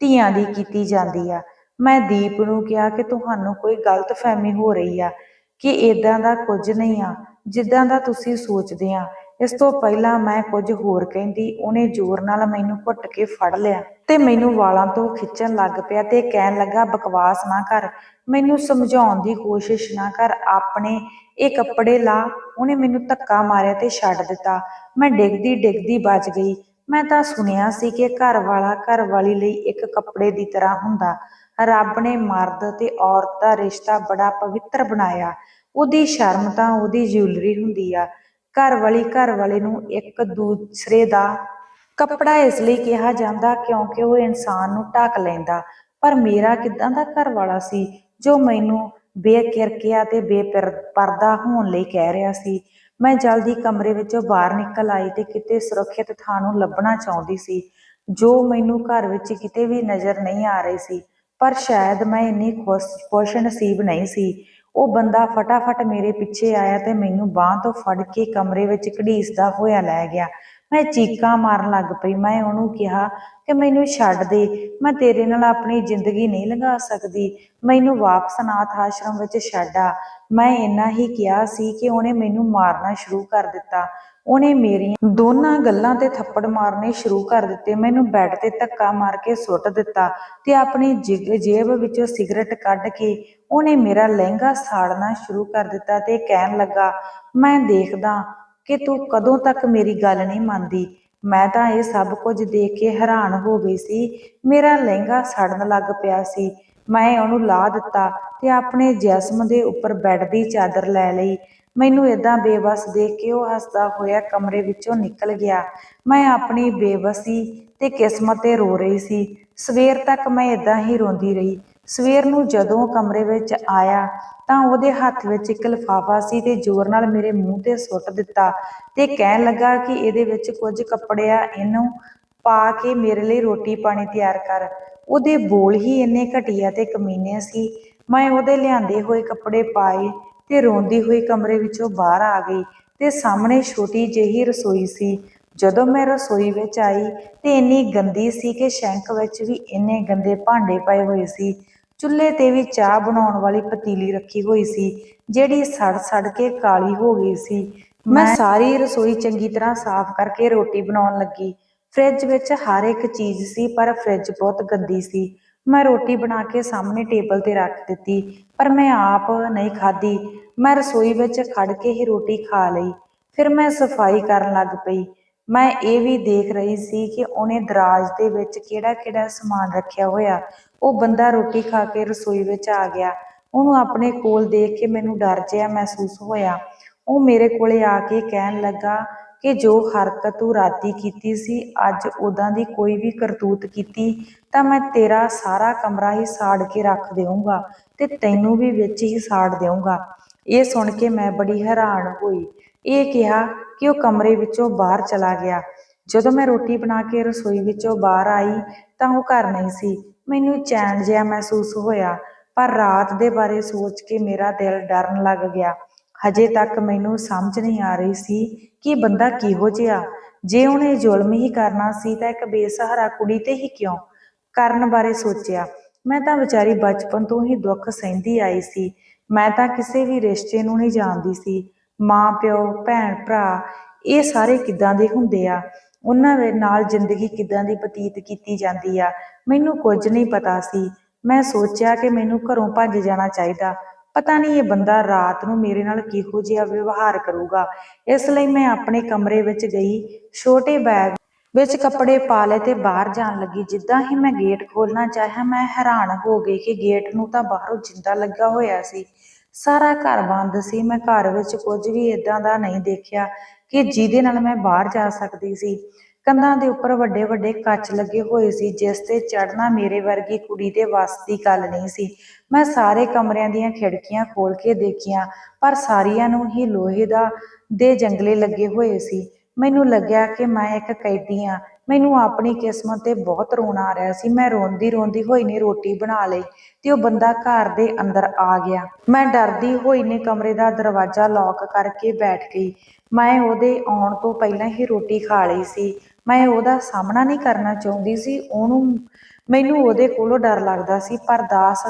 ਧੀਆਂ ਦੀ ਕੀਤੀ ਜਾਂਦੀ ਆ। ਮੈਂ ਦੀਪ ਨੂੰ ਕਿਹਾ ਕਿ ਤੁਹਾਨੂੰ ਕੋਈ ਗਲਤਫਹਿਮੀ ਹੋ ਰਹੀ ਆ ਕਿ ਇਦਾਂ ਦਾ ਕੁਝ ਨਹੀਂ ਆ, ਜਿੱਦਾਂ ਦਾ ਤੁਸੀਂ ਸੋਚਦੇ ਆ। ਇਸ ਤੋਂ ਪਹਿਲਾਂ ਮੈਂ ਕੁਝ ਹੋਰ ਕਹਿੰਦੀ, ਉਹਨੇ ਜ਼ੋਰ ਨਾਲ ਮੈਨੂੰ ਘੁੱਟ ਕੇ ਫੜ ਲਿਆ ਤੇ ਮੈਨੂੰ ਵਾਲਾਂ ਤੋਂ ਖਿੱਚਣ ਲੱਗ ਪਿਆ ਤੇ ਕਹਿਣ ਲੱਗਾ, ਬਕਵਾਸ ਨਾ ਕਰ, ਮੈਨੂੰ ਸਮਝਾਉਣ ਦੀ ਕੋਸ਼ਿਸ਼ ਨਾ ਕਰ, ਆਪਣੇ ਇਹ ਕੱਪੜੇ ਲਾ। ਉਹਨੇ ਮੈਨੂੰ ਧੱਕਾ ਮਾਰਿਆ ਤੇ ਛੱਡ ਦਿੱਤਾ। ਮੈਂ ਡਿੱਗਦੀ ਡਿੱਗਦੀ ਬਚ ਗਈ। ਮੈਂ ਤਾਂ ਸੁਣਿਆ ਸੀ ਕਿ ਘਰ ਵਾਲਾ ਘਰ ਵਾਲੀ ਲਈ ਇੱਕ ਕੱਪੜੇ ਦੀ ਤਰ੍ਹਾਂ ਹੁੰਦਾ। ਰੱਬ ਨੇ ਮਰਦ ਤੇ ਔਰਤ ਦਾ ਰਿਸ਼ਤਾ ਬੜਾ ਪਵਿੱਤਰ ਬਣਾਇਆ। ਉਹਦੀ ਸ਼ਰਮ ਤਾਂ ਉਹਦੀ ਜਿਊਲਰੀ ਹੁੰਦੀ ਆ। ਘਰ ਵਾਲੀ ਘਰ ਵਾਲੇ ਨੂੰ ਇੱਕ ਦੂਸਰੇ ਦਾ ਕੱਪੜਾ ਇਸ ਲਈ ਕਿਹਾ ਜਾਂਦਾ ਕਿਉਂਕਿ ਉਹ ਇਨਸਾਨ ਨੂੰ ਢੱਕ ਲੈਂਦਾ। ਪਰ ਮੇਰਾ ਕਿਦਾਂ ਦਾ ਘਰ ਵਾਲਾ ਸੀ ਜੋ ਮੈਨੂੰ ਬੇਕਿਰਕਿਆ ਤੇ ਬੇਪਰਦਾ ਹੋਣ ਲਈ ਕਹਿ ਰਿਹਾ ਸੀ? ਮੈਂ ਜਲਦੀ ਕਮਰੇ ਵਿੱਚੋਂ ਬਾਹਰ ਨਿਕਲ ਆਈ ਤੇ ਕਿਤੇ ਸੁਰੱਖਿਅਤ ਥਾਂ ਨੂੰ ਲੱਭਣਾ ਚਾਹੁੰਦੀ ਸੀ, ਜੋ ਮੈਨੂੰ ਘਰ ਵਿੱਚ ਕਿਤੇ ਵੀ ਨਜ਼ਰ ਨਹੀਂ ਆ ਰਹੀ ਸੀ, ਪਰ ਸ਼ਾਇਦ ਮੈਂ ਇੰਨੀ ਖੁਸ਼ ਖੁਸ਼ ਨਸੀਬ ਨਹੀਂ ਸੀ। ਉਹ ਬੰਦਾ ਫਟਾਫਟ ਮੇਰੇ ਪਿੱਛੇ ਆਇਆ ਤੇ ਮੈਨੂੰ ਬਾਹ ਤੋਂ ਫੜ ਕੇ ਕਮਰੇ ਵਿੱਚ ਘੜੀਸਦਾ ਹੋਇਆ ਲੈ ਗਿਆ। ਮੈਂ ਚੀਕਾਂ ਮਾਰਨ ਲੱਗ ਪਈ। ਮੈਂ ਉਹਨੂੰ ਕਿਹਾ ਕਿ ਮੈਨੂੰ ਛੱਡ ਦੇ। ਮੈਂ ਤੇਰੇ ਨਾਲ ਆਪਣੀ ਜ਼ਿੰਦਗੀ ਨਹੀਂ ਲੰਘਾ ਸਕਦੀ। ਮੈਨੂੰ ਵਾਪਸ ਅਨਾਥ ਆਸ਼ਰਮ ਵਿੱਚ ਛੱਡ ਆ। ਮੈਂ ਇੰਨਾ ਹੀ ਕਿਹਾ ਸੀ ਕਿ ਉਹਨੇ ਮੈਨੂੰ ਮਾਰਨਾ ਸ਼ੁਰੂ ਕਰ ਦਿੱਤਾ। ਉਹਨੇ ਮੇਰੀਆਂ ਦੋਨਾਂ ਗੱਲਾਂ ਤੇ ਥੱਪੜ ਮਾਰਨੇ ਸ਼ੁਰੂ ਕਰ ਦਿੱਤੇ। ਮੈਨੂੰ ਬੈੱਡ ਤੇ ਧੱਕਾ ਮਾਰ ਕੇ ਸੁੱਟ ਦਿੱਤਾ ਤੇ ਆਪਣੀ ਜਿਗ- ਜੇਬ ਵਿੱਚੋਂ ਸਿਗਰਟ ਕੱਢ ਕੇ ਉਹਨੇ ਮੇਰਾ ਲਹਿੰਗਾ ਸਾੜਨਾ ਸ਼ੁਰੂ ਕਰ ਦਿੱਤਾ ਤੇ ਕਹਿਣ ਲੱਗਾ, ਮੈਂ ਦੇਖਦਾ ਕਿ ਤੂੰ ਕਦੋਂ ਤੱਕ ਮੇਰੀ ਗੱਲ ਨਹੀਂ ਮੰਨਦੀ? ਮੈਂ ਤਾਂ ਇਹ ਸਭ ਕੁਝ ਦੇਖ ਕੇ ਹੈਰਾਨ ਹੋ ਗਈ ਸੀ। ਮੇਰਾ ਲਹਿੰਗਾ ਸੜਨ ਲੱਗ ਪਿਆ ਸੀ। ਮੈਂ ਉਹਨੂੰ ਲਾ ਦਿੱਤਾ ਤੇ ਆਪਣੇ ਜਿਸਮ ਦੇ ਉੱਪਰ ਬੈੱਡ ਦੀ ਚਾਦਰ ਲੈ ਲਈ। ਮੈਨੂੰ ਇਦਾਂ ਬੇਬਸ ਦੇਖ ਕੇ ਉਹ ਹੱਸਦਾ ਹੋਇਆ ਕਮਰੇ ਵਿੱਚੋਂ ਨਿਕਲ ਗਿਆ। ਮੈਂ ਆਪਣੀ ਬੇਬਸੀ ਤੇ ਕਿਸਮਤ ਤੇ ਰੋ ਰਹੀ ਸੀ। ਸਵੇਰ ਤੱਕ ਮੈਂ ਇਦਾਂ ਹੀ ਰੋਂਦੀ ਰਹੀ। ਸਵੇਰ ਨੂੰ ਜਦੋਂ ਕਮਰੇ ਵਿੱਚ ਆਇਆ ਤਾਂ ਉਹਦੇ ਹੱਥ ਵਿੱਚ ਇੱਕ ਲਿਫਾਫਾ ਸੀ ਤੇ ਜ਼ੋਰ ਨਾਲ ਮੇਰੇ ਮੂੰਹ ਤੇ ਸੁੱਟ ਦਿੱਤਾ ਤੇ ਕਹਿਣ ਲੱਗਾ ਕਿ ਇਹਦੇ ਵਿੱਚ ਕੁਝ ਕੱਪੜੇ ਆ ਇਹਨੂੰ ਪਾ ਕੇ ਮੇਰੇ ਲਈ ਰੋਟੀ ਪਾਣੀ ਤਿਆਰ ਕਰ। ਉਹਦੇ ਬੋਲ ਹੀ ਇੰਨੇ ਘਟੀਆ ਤੇ ਕਮੀਨੇ ਸੀ। ਮੈਂ ਉਹਦੇ ਲਿਆਂਦੇ ਹੋਏ ਕੱਪੜੇ ਪਾਏ ਤੇ ਰੋਂਦੀ ਹੋਈ ਕਮਰੇ ਵਿੱਚੋਂ ਬਾਹਰ ਆ ਗਈ ਤੇ ਸਾਹਮਣੇ ਛੋਟੀ ਜਿਹੀ ਰਸੋਈ ਸੀ। ਜਦੋਂ ਮੈਂ ਰਸੋਈ ਵਿੱਚ ਆਈ ਤੇ ਇੰਨੀ ਗੰਦੀ ਸੀ ਕਿ ਸ਼ੈਂਕ ਵਿੱਚ ਵੀ ਇੰਨੇ ਗੰਦੇ ਭਾਂਡੇ ਪਏ ਹੋਏ ਸੀ। ਚੁੱਲ੍ਹੇ ਤੇ ਵੀ ਚਾਹ ਬਣਾਉਣ ਵਾਲੀ ਪਤੀਲੀ ਰੱਖੀ ਹੋਈ ਸੀ ਜਿਹੜੀ ਸੜ ਸੜ ਕੇ ਕਾਲੀ ਹੋ ਗਈ ਸੀ। ਮੈਂ ਸਾਰੀ ਰਸੋਈ ਚੰਗੀ ਤਰ੍ਹਾਂ ਸਾਫ਼ ਕਰਕੇ ਰੋਟੀ ਬਣਾਉਣ ਲੱਗੀ। ਫ੍ਰਿਜ ਵਿੱਚ ਹਰ ਇੱਕ ਚੀਜ਼ ਸੀ ਪਰ ਫ੍ਰਿਜ ਬਹੁਤ ਗੰਦੀ ਸੀ। ਮੈਂ ਰੋਟੀ ਬਣਾ ਕੇ ਸਾਹਮਣੇ ਟੇਬਲ ਤੇ ਰੱਖ ਦਿੱਤੀ ਪਰ ਮੈਂ ਆਪ ਨਹੀਂ ਖਾਧੀ। ਮੈਂ ਰਸੋਈ ਵਿੱਚ ਖੜ ਕੇ ਹੀ ਰੋਟੀ ਖਾ ਲਈ। ਫਿਰ ਮੈਂ ਸਫ਼ਾਈ ਕਰਨ ਲੱਗ ਪਈ। ਮੈਂ ਇਹ ਵੀ ਦੇਖ ਰਹੀ ਸੀ ਕਿ ਉਹਨੇ ਦਰਾਜ ਦੇ ਵਿੱਚ ਕਿਹੜਾ ਕਿਹੜਾ ਸਮਾਨ ਰੱਖਿਆ ਹੋਇਆ। ਉਹ ਬੰਦਾ ਰੋਟੀ ਖਾ ਕੇ ਰਸੋਈ ਵਿੱਚ ਆ ਗਿਆ। ਉਹਨੂੰ ਆਪਣੇ ਕੋਲ ਦੇਖ ਕੇ ਮੈਨੂੰ ਡਰ ਜਿਹਾ ਮਹਿਸੂਸ ਹੋਇਆ। ਉਹ ਮੇਰੇ ਕੋਲੇ ਆ ਕੇ ਕਹਿਣ ਲੱਗਾ ਕਿ ਜੋ ਹਰਕਤ ਤੂੰ ਰਾਤੀ ਕੀਤੀ ਸੀ, ਅੱਜ ਉਦਾਂ ਦੀ ਕੋਈ ਵੀ ਕਰਤੂਤ ਕੀਤੀ, ਤਾਂ ਮੈਂ ਤੇਰਾ ਸਾਰਾ ਕਮਰਾ ਹੀ ਸਾੜ ਕੇ ਰੱਖ ਦੇਵਾਂਗਾ ਤੇ ਤੈਨੂੰ ਵੀ ਵਿੱਚ ਹੀ ਸਾੜ ਦੇਵਾਂਗਾ ਇਹ ਸੁਣ ਕੇ ਮੈਂ ਬੜੀ ਹੈਰਾਨ ਹੋਈ। ਇਹ ਕਿਹਾ ਕਿ ਉਹ ਕਮਰੇ ਵਿੱਚੋਂ ਬਾਹਰ ਚਲਾ ਗਿਆ। ਜਦੋਂ ਮੈਂ ਰੋਟੀ ਬਣਾ ਕੇ ਰਸੋਈ ਵਿੱਚੋਂ ਬਾਹਰ ਆਈ ਤਾਂ ਉਹ ਘਰ ਨਹੀਂ ਸੀ। ਮੈਨੂੰ ਚੈਨ ਜਿਹਾ ਮਹਿਸੂਸ ਹੋਇਆ, ਪਰ ਰਾਤ ਦੇ ਬਾਰੇ ਸੋਚ ਕੇ ਮੇਰਾ ਦਿਲ ਡਰਨ ਲੱਗ ਗਿਆ। ਹਜੇ ਤੱਕ ਮੈਨੂੰ ਸਮਝ ਨਹੀਂ ਆ ਰਹੀ ਸੀ ਕਿ ਬੰਦਾ ਕਿਹੋ ਜਿਹਾ। ਜੇ ਉਹਨੇ ਜ਼ੁਲਮ ਹੀ ਕਰਨਾ ਸੀ ਤਾਂ ਇੱਕ ਬੇਸਹਾਰਾ ਕੁੜੀ ਤੇ ਹੀ ਕਿਉਂ? ਕਰਨ ਬਾਰੇ ਸੋਚਿਆ। ਮੈਂ ਤਾਂ ਵਿਚਾਰੀ ਬਚਪਨ ਤੋਂ ਹੀ ਦੁੱਖ ਸਹਿੰਦੀ ਆਈ ਸੀ। ਮੈਂ ਤਾਂ ਕਿਸੇ ਵੀ ਰਿਸ਼ਤੇ ਨੂੰ ਨਹੀਂ ਜਾਣਦੀ ਸੀ। ਮਾਂ, ਪਿਓ, ਭੈਣ, ਭਰਾ, ਇਹ ਸਾਰੇ ਕਿੱਦਾਂ ਦੇ ਹੁੰਦੇ ਆ? ਉਹਨਾਂ ਦੇ ਨਾਲ ਜ਼ਿੰਦਗੀ ਕਿੱਦਾਂ ਦੀ ਬਤੀਤ ਕੀਤੀ ਜਾਂਦੀ ਆ? ਮੈਨੂੰ ਕੁਝ ਨਹੀਂ ਪਤਾ ਸੀ। ਮੈਂ ਸੋਚਿਆ ਕਿ ਮੈਨੂੰ ਘਰੋਂ ਭੱਜ ਜਾਣਾ ਚਾਹੀਦਾ। ਪਤਾ ਨਹੀਂ ਇਹ ਬੰਦਾ ਰਾਤ ਨੂੰ ਮੇਰੇ ਨਾਲ ਕਿਹੋ ਜਿਹਾ ਵਿਵਹਾਰ ਕਰੂਗਾ। ਇਸ ਲਈ ਮੈਂ ਆਪਣੇ ਕਮਰੇ ਵਿੱਚ ਗਈ। ਛੋਟੇ ਬੈਗ ਵਿੱਚ ਕੱਪੜੇ ਪਾ ਲਏ ਤੇ ਬਾਹਰ ਜਾਣ ਲੱਗੀ। ਜਿੱਦਾਂ ਹੀ ਮੈਂ ਗੇਟ ਖੋਲਣਾ ਚਾਹਿਆ, ਮੈਂ ਹੈਰਾਨ ਹੋ ਗਈ ਕਿ ਗੇਟ ਨੂੰ ਤਾਂ ਬਾਹਰੋਂ ਜਿੰਦਾ ਲੱਗਾ ਹੋਇਆ ਸੀ। ਸਾਰਾ ਘਰ ਬੰਦ ਸੀ। ਮੈਂ ਘਰ ਵਿੱਚ ਕੁਝ ਵੀ ਇਦਾਂ ਦਾ ਨਹੀਂ ਦੇਖਿਆ ਕਿ ਜਿਹਦੇ ਨਾਲ ਮੈਂ ਬਾਹਰ ਜਾ ਸਕਦੀ ਸੀ। ਕੰਧਾਂ ਦੇ ਉੱਪਰ ਵੱਡੇ ਵੱਡੇ ਕੱਚ ਲੱਗੇ ਹੋਏ ਸੀ, ਜਿਸ ਤੇ ਚੜਨਾ ਮੇਰੇ ਵਰਗੀ ਕੁੜੀ ਦੇ ਵੱਸ ਦੀ ਗੱਲ ਨਹੀਂ ਸੀ। ਮੈਂ ਸਾਰੇ ਕਮਰਿਆਂ ਦੀਆਂ ਖਿੜਕੀਆਂ ਖੋਲ ਕੇ ਦੇਖੀਆਂ, ਪਰ ਸਾਰੀਆਂ ਨੂੰ ਹੀ ਲੋਹੇ ਦਾ, ਦੇ ਜੰਗਲੇ ਲੱਗੇ ਹੋਏ ਸੀ। ਮੈਨੂੰ ਲੱਗਿਆ ਕਿ ਮੈਂ ਇੱਕ ਕੈਦੀ ਹਾਂ ਮੈਨੂੰ ਆਪਣੀ ਕਿਸਮਤ ਤੇ ਬਹੁਤ ਰੋਣਾ ਆ ਰਿਹਾ ਸੀ। ਮੈਂ ਰੋਂਦੀ ਰੋਂਦੀ ਹੋਈ ਨੇ ਰੋਟੀ ਬਣਾ ਲਈ ਤੇ ਉਹ ਬੰਦਾ ਘਰ ਦੇ ਅੰਦਰ ਆ ਗਿਆ। ਮੈਂ ਡਰਦੀ ਹੋਈ ਨੇ ਕਮਰੇ ਦਾ ਦਰਵਾਜ਼ਾ ਲੌਕ ਕਰਕੇ ਬੈਠ ਗਈ। ਮੈਂ ਉਹਦੇ ਆਉਣ ਤੋਂ ਪਹਿਲਾਂ ਹੀ ਰੋਟੀ ਖਾ ਲਈ ਸੀ। ਮੈਂ ਉਹਦਾ ਸਾਹਮਣਾ ਨਹੀਂ ਕਰਨਾ ਚਾਹੁੰਦੀ ਸੀ। ਉਹਨੂੰ, ਮੈਨੂੰ ਉਹਦੇ ਕੋਲੋਂ ਡਰ ਲੱਗਦਾ ਸੀ, ਪਰ 10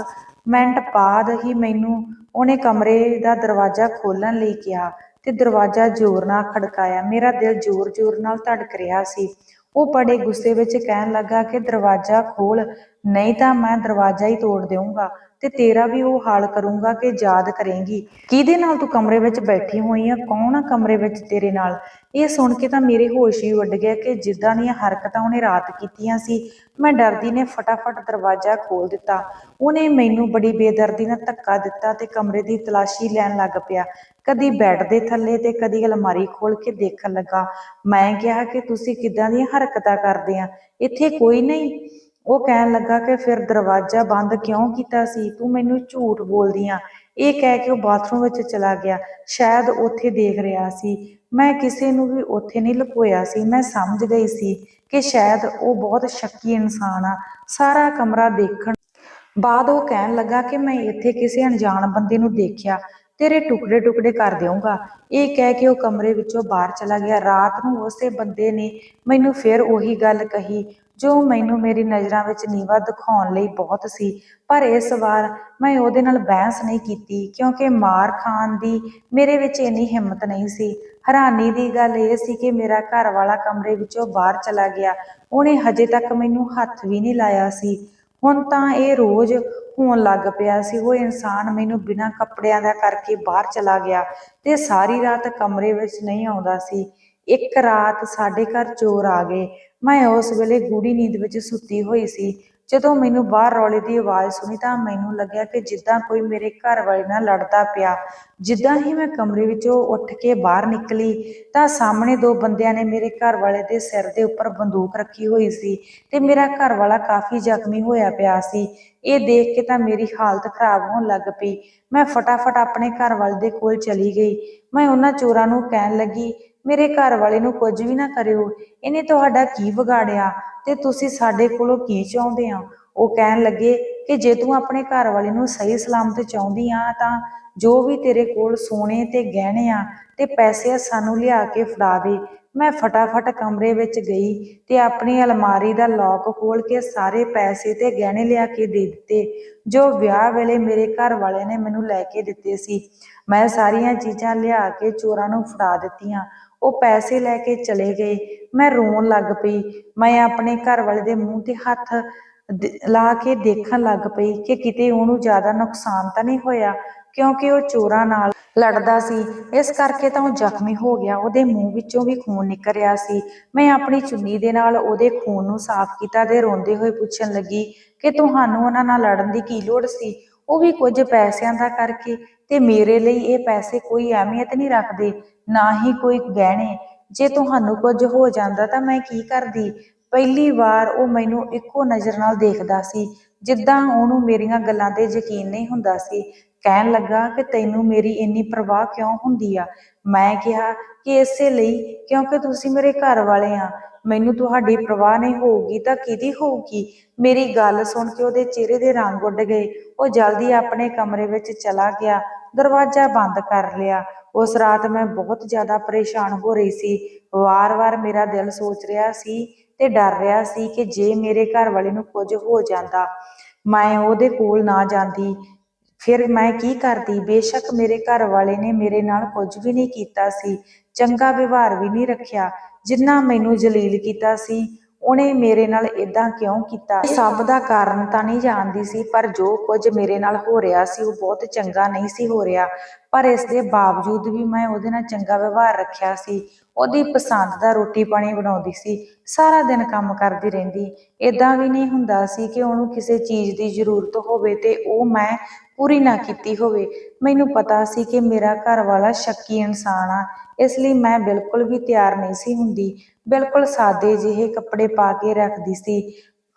ਮਿੰਟ ਬਾਅਦ ਹੀ ਮੈਨੂੰ ਉਹਨੇ ਕਮਰੇ ਦਾ ਦਰਵਾਜ਼ਾ ਖੋਲਣ ਲਈ ਕਿਹਾ ਤੇ ਦਰਵਾਜ਼ਾ ਜ਼ੋਰ ਨਾਲ ਖੜਕਾਇਆ। ਮੇਰਾ ਦਿਲ ਜ਼ੋਰ-ਜ਼ੋਰ ਨਾਲ ਧੜਕ ਰਿਹਾ ਸੀ। ਉਹ ਬੜੇ ਗੁੱਸੇ ਵਿੱਚ ਕਹਿਣ ਲੱਗਾ ਕਿ ਦਰਵਾਜ਼ਾ ਖੋਲ, ਨਹੀਂ ਤਾਂ ਮੈਂ ਦਰਵਾਜ਼ਾ ਹੀ ਤੋੜ ਦੇਵਾਂਗਾ ਤੇ ਤੇਰਾ ਵੀ ਉਹ ਹਾਲ ਕਰੂੰਗਾ ਕਿ ਯਾਦ ਕਰੇਂਗੀ। ਕਿਹਦੇ ਨਾਲ ਤੂੰ ਕਮਰੇ ਵਿੱਚ ਬੈਠੀ ਹੋਈ ਆ? ਕੌਣ ਆ ਕਮਰੇ ਵਿੱਚ ਤੇਰੇ ਨਾਲ? ਇਹ ਸੁਣ ਕੇ ਤਾਂ ਮੇਰੇ ਹੋਸ਼ ਹੀ ਉੱਡ ਗਿਆ ਕਿ ਜਿੱਦਾਂ ਦੀਆਂ ਹਰਕਤਾਂ ਉਹਨੇ ਰਾਤ ਕੀਤੀਆਂ ਸੀ, ਮੈਂ ਡਰਦੀ ਨੇ ਫਟਾਫਟ ਦਰਵਾਜ਼ਾ ਖੋਲ ਦਿੱਤਾ। ਉਹਨੇ ਮੈਨੂੰ ਬੜੀ ਬੇਦਰਦੀ ਨਾਲ ਧੱਕਾ ਦਿੱਤਾ ਤੇ ਕਮਰੇ ਦੀ ਤਲਾਸ਼ੀ ਲੈਣ ਲੱਗ ਪਿਆ। ਕਦੀ ਬੈੱਡ ਦੇ ਥੱਲੇ ਤੇ ਕਦੀ ਅਲਮਾਰੀ ਖੋਲ ਕੇ ਦੇਖਣ ਲੱਗਾ। ਮੈਂ ਕਿਹਾ ਕਿ ਤੁਸੀਂ ਕਿੱਦਾਂ ਦੀਆਂ ਹਰਕਤਾਂ ਕਰਦੇ ਆ? ਇੱਥੇ ਕੋਈ ਨਹੀਂ। ਉਹ ਕਹਿਣ ਲੱਗਾ ਕਿ ਫਿਰ ਦਰਵਾਜ਼ਾ ਬੰਦ ਕਿਉਂ ਕੀਤਾ ਸੀ? ਤੂੰ ਮੈਨੂੰ ਝੂਠ ਬੋਲਦੀ ਆ। ਇਹ ਕਹਿ ਕੇ ਉਹ ਬਾਥਰੂਮ ਵਿੱਚ ਚਲਾ ਗਿਆ। ਸ਼ਾਇਦ ਉੱਥੇ ਦੇਖ ਰਿਹਾ ਸੀ। ਮੈਂ ਕਿਸੇ ਨੂੰ ਵੀ ਉੱਥੇ ਨਹੀਂ ਲੁਕੋਇਆ ਸੀ। ਮੈਂ ਸਮਝ ਗਈ ਸੀ ਕਿ ਸ਼ਾਇਦ ਉਹ ਬਹੁਤ ਸ਼ੱਕੀ ਇਨਸਾਨ ਆ। ਸਾਰਾ ਕਮਰਾ ਦੇਖਣ ਬਾਅਦ ਉਹ ਕਹਿਣ ਲੱਗਾ ਕਿ ਮੈਂ ਇੱਥੇ ਕਿਸੇ ਅਣਜਾਣ ਬੰਦੇ ਨੂੰ ਦੇਖਿਆ। ਤੇਰੇ ਟੁਕੜੇ ਟੁਕੜੇ ਕਰ ਦੇਵਾਂਗਾ ਇਹ ਕਹਿ ਕੇ ਉਹ ਕਮਰੇ ਵਿੱਚੋਂ ਬਾਹਰ ਚਲਾ ਗਿਆ। ਰਾਤ ਨੂੰ ਉਸੇ ਬੰਦੇ ਨੇ ਮੈਨੂੰ ਫਿਰ ਉਹੀ ਗੱਲ ਕਹੀ, ਜੋ ਮੈਨੂੰ ਮੇਰੀ ਨਜ਼ਰਾਂ ਵਿੱਚ ਨੀਵਾ ਦਿਖਾਉਣ ਲਈ ਬਹੁਤ ਸੀ। ਪਰ ਇਸ ਵਾਰ ਮੈਂ ਉਹਦੇ ਨਾਲ ਬਹਿਸ ਨਹੀਂ ਕੀਤੀ, ਕਿਉਂਕਿ ਮਾਰ ਖਾਨ ਦੀ ਮੇਰੇ ਵਿੱਚ ਇੰਨੀ ਹਿੰਮਤ ਨਹੀਂ ਸੀ। ਹੈਰਾਨੀ ਦੀ ਗੱਲ ਇਹ ਸੀ ਕਿ ਮੇਰਾ ਘਰ ਵਾਲਾ ਕਮਰੇ ਵਿੱਚੋਂ ਬਾਹਰ ਚਲਾ ਗਿਆ। ਉਹਨੇ ਹਜੇ ਤੱਕ ਮੈਨੂੰ ਹੱਥ ਵੀ ਨਹੀਂ ਲਾਇਆ ਸੀ। ਹੁਣ ਤਾਂ ਇਹ ਰੋਜ਼ ਹੋਣ ਲੱਗ ਪਿਆ ਸੀ। ਉਹ ਇਨਸਾਨ ਮੈਨੂੰ ਬਿਨਾਂ ਕੱਪੜਿਆਂ ਦਾ ਕਰਕੇ ਬਾਹਰ ਚਲਾ ਗਿਆ ਤੇ ਸਾਰੀ ਰਾਤ ਕਮਰੇ ਵਿੱਚ ਨਹੀਂ ਆਉਂਦਾ ਸੀ। ਇੱਕ ਰਾਤ ਸਾਡੇ ਘਰ ਚੋਰ ਆ ਗਏ। ਮੈਂ ਉਸ ਵੇਲੇ ਗੂੜੀ ਨੀਂਦ ਵਿੱਚ ਸੁੱਤੀ ਹੋਈ ਸੀ। ਜਦੋਂ ਮੈਨੂੰ ਬਾਹਰ ਰੌਲੇ ਦੀ ਆਵਾਜ਼ ਸੁਣੀ ਤਾਂ ਮੈਨੂੰ ਲੱਗਿਆ ਕਿ ਜਿੱਦਾਂ ਕੋਈ ਮੇਰੇ ਘਰ ਵਾਲੇ ਨਾਲ ਲੜਦਾ ਪਿਆ। ਜਿੱਦਾਂ ਹੀ ਮੈਂ ਕਮਰੇ ਵਿੱਚੋਂ ਉੱਠ ਕੇ ਬਾਹਰ ਨਿਕਲੀ ਤਾਂ ਸਾਹਮਣੇ ਦੋ ਬੰਦਿਆਂ ਨੇ ਮੇਰੇ ਘਰ ਵਾਲੇ ਦੇ ਸਿਰ ਦੇ ਉੱਪਰ ਬੰਦੂਕ ਰੱਖੀ ਹੋਈ ਸੀ ਤੇ ਮੇਰਾ ਘਰ ਵਾਲਾ ਕਾਫੀ ਜ਼ਖਮੀ ਹੋਇਆ ਪਿਆ ਸੀ। ਇਹ ਦੇਖ ਕੇ ਤਾਂ ਮੇਰੀ ਹਾਲਤ ਖਰਾਬ ਹੋਣ ਲੱਗ ਪਈ। ਮੈਂ ਫਟਾਫਟ ਆਪਣੇ ਘਰ ਵਾਲੇ ਦੇ ਕੋਲ ਚਲੀ ਗਈ। ਮੈਂ ਉਹਨਾਂ ਚੋਰਾਂ ਨੂੰ ਕਹਿਣ ਲੱਗੀ ਮੇਰੇ ਘਰ ਵਾਲੇ ਨੂੰ ਕੁਝ ਵੀ ਨਾ ਕਰਿਓ। ਇਹਨੇ ਤੁਹਾਡਾ ਕੀ ਵਿਗਾੜਿਆ ਤੇ ਤੁਸੀਂ ਸਾਡੇ ਕੋਲੋਂ ਕੀ ਚਾਹੁੰਦੇ ਆ ਉਹ ਕਹਿਣ ਲੱਗੇ ਕਿ ਜੇ ਤੂੰ ਆਪਣੇ ਘਰ ਵਾਲੇ ਨੂੰ ਸਹੀ ਸਲਾਮਤ ਚਾਹੁੰਦੀ ਆ ਤਾਂ ਜੋ ਵੀ ਤੇਰੇ ਕੋਲ ਸੋਨੇ ਤੇ ਗਹਿਣੇ ਆ ਤੇ ਪੈਸੇ ਆ ਸਾਨੂੰ ਲਿਆ ਕੇ ਫੜਾ ਦੇ। ਮੈਂ ਫਟਾਫਟ ਕਮਰੇ ਵਿੱਚ ਗਈ ਤੇ ਆਪਣੀ ਅਲਮਾਰੀ ਦਾ ਲੋਕ ਖੋਲ ਕੇ ਸਾਰੇ ਪੈਸੇ ਤੇ ਗਹਿਣੇ ਲਿਆ ਕੇ ਦੇ ਦਿੱਤੇ। ਜੋ ਵਿਆਹ ਵੇਲੇ ਮੇਰੇ ਘਰ ਵਾਲੇ ਨੇ ਮੈਨੂੰ ਲੈ ਕੇ ਦਿੱਤੇ ਸੀ। ਮੈਂ ਸਾਰੀਆਂ ਚੀਜ਼ਾਂ ਲਿਆ ਕੇ ਚੋਰਾਂ ਨੂੰ ਫੜਾ ਦਿੱਤੀਆਂ। ਉਹ ਪੈਸੇ ਲੈ ਕੇ ਚਲੇ ਗਏ। ਮੈਂ ਰੋਣ ਲੱਗ ਪਈ। ਮੈਂ ਆਪਣੇ ਘਰ ਵਾਲੇ ਦੇ ਮੂੰਹ ਤੇ ਹੱਥ ਲਾ ਕੇ ਦੇਖਣ ਲੱਗ ਪਈ ਕਿ ਕਿਤੇ ਉਹਨੂੰ ਜ਼ਿਆਦਾ ਨੁਕਸਾਨ ਤਾਂ ਨਹੀਂ ਹੋਇਆ, ਕਿਉਂਕਿ ਉਹ ਚੋਰਾਂ ਨਾਲ ਲੜਦਾ ਸੀ। ਇਸ ਕਰਕੇ ਤਾਂ ਉਹ ਜ਼ਖਮੀ ਹੋ ਗਿਆ। ਉਹਦੇ ਮੂੰਹ ਵਿੱਚੋਂ ਵੀ ਖੂਨ ਨਿਕਲ ਰਿਹਾ ਸੀ। ਮੈਂ ਆਪਣੀ ਚੁੰਨੀ ਦੇ ਨਾਲ ਉਹਦੇ ਖੂਨ ਨੂੰ ਸਾਫ਼ ਕੀਤਾ ਤੇ ਰੋਂਦੇ ਹੋਏ ਪੁੱਛਣ ਲੱਗੀ ਕਿ ਤੁਹਾਨੂੰ ਉਹਨਾਂ ਨਾਲ ਲੜਨ ਦੀ ਕੀ ਲੋੜ ਸੀ? ਉਹ ਵੀ ਕੁਝ ਪੈਸਿਆਂ ਦਾ ਕਰਕੇ ਤੇ ਮੇਰੇ ਲਈ ਇਹ ਪੈਸੇ ਕੋਈ ਅਹਿਮੀਅਤ ਨਹੀਂ ਰੱਖਦੇ, ਨਾ ਹੀ ਕੋਈ ਗਹਿਣੇ। ਜੇ ਤੁਹਾਨੂੰ ਕੁਝ ਹੋ ਜਾਂਦਾ ਤਾਂ ਮੈਂ ਕੀ ਕਰਦੀ? ਪਹਿਲੀ ਵਾਰ ਉਹ ਮੈਨੂੰ ਇੱਕੋ ਨਜ਼ਰ ਨਾਲ ਦੇਖਦਾ ਸੀ, ਜਿੱਦਾਂ ਉਹਨੂੰ ਮੇਰੀਆਂ ਗੱਲਾਂ ਤੇ ਯਕੀਨ ਨਹੀਂ ਹੁੰਦਾ ਸੀ। ਕਹਿਣ ਲੱਗਾ ਕਿ ਤੈਨੂੰ ਮੇਰੀ ਇੰਨੀ ਪਰਵਾਹ ਕਿਉਂ ਹੁੰਦੀ ਆ? ਮੈਂ ਕਿਹਾ ਕਿ ਇਸੇ ਲਈ, ਕਿਉਂਕਿ ਤੁਸੀਂ ਮੇਰੇ ਘਰ ਵਾਲੇ ਆ। ਮੈਨੂੰ ਤੁਹਾਡੀ ਪਰਵਾਹ ਨਹੀਂ ਹੋਊਗੀ ਤਾਂ ਕਿਹਦੀ ਹੋਊਗੀ? ਮੇਰੀ ਗੱਲ ਸੁਣ ਕੇ ਉਹਦੇ ਚਿਹਰੇ ਦੇ ਰੰਗ ਉੱਡ ਗਏ। ਉਹ ਜਲਦੀ ਆਪਣੇ ਕਮਰੇ ਵਿੱਚ ਚਲਾ ਗਿਆ। ਦਰਵਾਜ਼ਾ ਬੰਦ ਕਰ ਲਿਆ। ਉਸ ਰਾਤ ਮੈਂ ਬਹੁਤ ਜ਼ਿਆਦਾ ਪਰੇਸ਼ਾਨ ਹੋ ਰਹੀ ਸੀ। ਵਾਰ-ਵਾਰ ਮੇਰਾ ਦਿਲ ਸੋਚ ਰਿਹਾ ਸੀ ਤੇ ਡਰ ਰਿਹਾ ਸੀ ਕਿ ਜੇ ਮੇਰੇ ਘਰ ਵਾਲੇ ਨੂੰ ਕੁਝ ਹੋ ਜਾਂਦਾ, ਮੈਂ ਉਹਦੇ ਕੋਲ ਨਾ ਜਾਂਦੀ। ਫਿਰ ਮੈਂ ਕੀ ਕਰਦੀ? ਬੇਸ਼ੱਕ ਮੇਰੇ ਘਰ ਵਾਲੇ ਨੇ ਮੇਰੇ ਨਾਲ ਕੁਝ ਵੀ ਨਹੀਂ ਕੀਤਾ ਸੀ। ਚੰਗਾ ਵਿਵਹਾਰ ਵੀ ਨਹੀਂ ਰੱਖਿਆ। ਜਿੰਨਾ ਮੈਨੂੰ ਜਲੀਲ ਕੀਤਾ ਸੀ, ਉਹਨੇ ਮੇਰੇ ਨਾਲ ਇਦਾਂ ਕਿਉਂ ਕੀਤਾ? ਸਭ ਦਾ ਕਾਰਨ ਤਾਂ ਨਹੀਂ ਜਾਣਦੀ ਸੀ, ਪਰ ਜੋ ਕੁਝ ਮੇਰੇ ਨਾਲ ਹੋ ਰਿਹਾ ਸੀ, ਉਹ ਬਹੁਤ ਚੰਗਾ ਨਹੀਂ ਸੀ ਹੋ ਰਿਹਾ। ਪਰ ਇਸ ਦੇ ਬਾਵਜੂਦ ਵੀ ਮੈਂ ਉਹਦੇ ਨਾਲ ਚੰਗਾ ਵਿਵਹਾਰ ਰੱਖਿਆ ਸੀ। ਉਹਦੀ ਪਸੰਦ ਦਾ ਰੋਟੀ ਪਾਣੀ ਬਣਾਉਂਦੀ ਸੀ। ਸਾਰਾ ਦਿਨ ਕੰਮ ਕਰਦੀ ਰਹਿੰਦੀ। ਇਦਾਂ ਵੀ ਨਹੀਂ ਹੁੰਦਾ ਸੀ ਕਿ ਉਹਨੂੰ ਕਿਸੇ ਚੀਜ਼ ਦੀ ਜ਼ਰੂਰਤ ਹੋਵੇ ਤੇ ਉਹ ਮੈਂ ਪੂਰੀ ਨਾ ਕੀਤੀ ਹੋਵੇ। ਮੈਨੂੰ ਪਤਾ ਸੀ ਕਿ ਮੇਰਾ ਘਰ ਵਾਲਾ ਸ਼ੱਕੀ ਇਨਸਾਨ ਆ, ਇਸ ਲਈ ਮੈਂ ਬਿਲਕੁਲ ਵੀ ਤਿਆਰ ਨਹੀਂ ਸੀ ਹੁੰਦੀ। ਬਿਲਕੁਲ ਸਾਦੇ ਜਿਹੇ ਕੱਪੜੇ ਪਾ ਕੇ ਰੱਖਦੀ ਸੀ।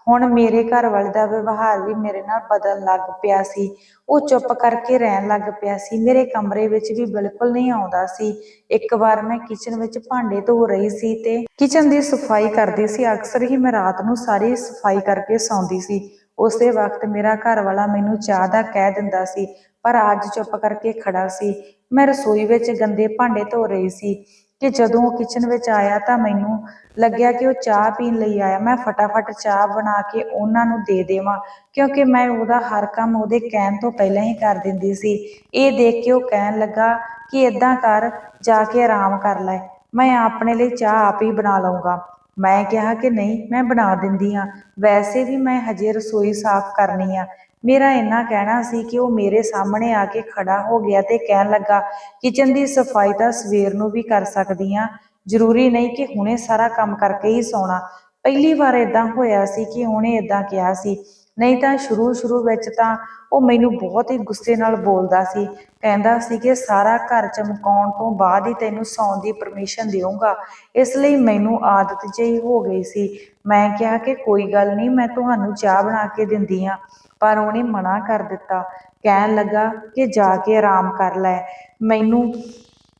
ਹੁਣ ਮੇਰੇ ਘਰ ਵਾਲੇ ਦਾ ਵਿਵਹਾਰ ਵੀ ਮੇਰੇ ਨਾਲ ਬਦਲਣ ਲੱਗ ਪਿਆ ਸੀ। ਉਹ ਚੁੱਪ ਕਰਕੇ ਰਹਿਣ ਲੱਗ ਪਿਆ ਸੀ। ਮੇਰੇ ਕਮਰੇ ਵਿੱਚ ਵੀ ਬਿਲਕੁਲ ਨਹੀਂ ਆਉਂਦਾ ਸੀ। ਇੱਕ ਵਾਰ ਮੈਂ ਕਿਚਨ ਵਿੱਚ ਭਾਂਡੇ ਧੋ ਰਹੀ ਸੀ ਤੇ ਕਿਚਨ ਦੀ ਸਫ਼ਾਈ ਕਰਦੀ ਸੀ। ਅਕਸਰ ਹੀ ਮੈਂ ਰਾਤ ਨੂੰ ਸਾਰੀ ਸਫ਼ਾਈ ਕਰਕੇ ਸੌਂਦੀ ਸੀ। ਉਸੇ ਵਕਤ ਮੇਰਾ ਘਰ ਵਾਲਾ ਮੈਨੂੰ ਚਾਹ ਦਾ ਕਹਿ ਦਿੰਦਾ ਸੀ, ਪਰ ਅੱਜ ਚੁੱਪ ਕਰਕੇ ਖੜਾ ਸੀ। ਮੈਂ ਰਸੋਈ ਵਿੱਚ ਗੰਦੇ ਭਾਂਡੇ ਧੋ ਰਹੀ ਸੀ ਕਿ ਜਦੋਂ ਉਹ ਕਿਚਨ ਵਿੱਚ ਆਇਆ ਤਾਂ ਮੈਨੂੰ ਲੱਗਿਆ ਕਿ ਉਹ ਚਾਹ ਪੀਣ ਲਈ ਆਇਆ। ਮੈਂ ਫਟਾਫਟ ਚਾਹ ਬਣਾ ਕੇ ਉਹਨਾਂ ਨੂੰ ਦੇ ਦੇਵਾਂ, ਕਿਉਂਕਿ ਮੈਂ ਉਹਦਾ ਹਰ ਕੰਮ ਉਹਦੇ ਕਹਿਣ ਤੋਂ ਪਹਿਲਾਂ ਹੀ ਕਰ ਦਿੰਦੀ ਸੀ। ਇਹ ਦੇਖ ਕੇ ਉਹ ਕਹਿਣ ਲੱਗਾ ਕਿ ਇਦਾਂ ਕਰ, ਜਾ ਕੇ ਆਰਾਮ ਕਰ ਲੈ। ਮੈਂ ਆਪਣੇ ਲਈ ਚਾਹ ਆਪ ਹੀ ਬਣਾ ਲਵਾਂਗਾ ਮੈਂ ਕਿਹਾ ਕਿ ਨਹੀਂ, ਮੈਂ ਬਣਾ ਦਿੰਦੀ ਆ ਵੈਸੇ ਵੀ ਮੈਂ ਹਜੇ ਰਸੋਈ ਸਾਫ਼ ਕਰਨੀ ਆ। ਮੇਰਾ ਇੰਨਾ ਕਹਿਣਾ ਸੀ ਕਿ ਉਹ ਮੇਰੇ ਸਾਹਮਣੇ ਆ ਕੇ ਖੜਾ ਹੋ ਗਿਆ ਤੇ ਕਹਿਣ ਲੱਗਾ ਕਿਚਨ ਦੀ ਸਫ਼ਾਈ ਤਾਂ ਸਵੇਰ ਨੂੰ ਵੀ ਕਰ ਸਕਦੀ ਆ ਜ਼ਰੂਰੀ ਨਹੀਂ ਕਿ ਹੁਣੇ ਸਾਰਾ ਕੰਮ ਕਰਕੇ ਹੀ ਸੌਣਾ। ਪਹਿਲੀ ਵਾਰ ਇਦਾਂ ਹੋਇਆ ਸੀ ਕਿ ਉਹਨੇ ਇਦਾਂ ਕਿਹਾ ਸੀ। ਨਹੀਂ ਤਾਂ ਸ਼ੁਰੂ ਸ਼ੁਰੂ ਵਿੱਚ ਤਾਂ ਉਹ ਮੈਨੂੰ ਬਹੁਤ ਹੀ ਗੁੱਸੇ ਨਾਲ ਬੋਲਦਾ ਸੀ। ਕਹਿੰਦਾ ਸੀ ਕਿ ਸਾਰਾ ਘਰ ਚਮਕਾਉਣ ਤੋਂ ਬਾਅਦ ਹੀ ਤੈਨੂੰ ਸੌਣ ਦੀ ਪਰਮਿਸ਼ਨ ਦੇਵਾਂਗਾ ਇਸ ਲਈ ਮੈਨੂੰ ਆਦਤ ਜਿਹੀ ਹੋ ਗਈ ਸੀ। ਮੈਂ ਕਿਹਾ ਕਿ ਕੋਈ ਗੱਲ ਨਹੀਂ, ਮੈਂ ਤੁਹਾਨੂੰ ਚਾਹ ਬਣਾ ਕੇ ਦਿੰਦੀ ਆ ਪਰ ਉਹਨੇ ਮਨਾ ਕਰ ਦਿੱਤਾ। ਕਹਿਣ ਲੱਗਾ ਕਿ ਜਾ ਕੇ ਆਰਾਮ ਕਰ ਲੈ। ਮੈਨੂੰ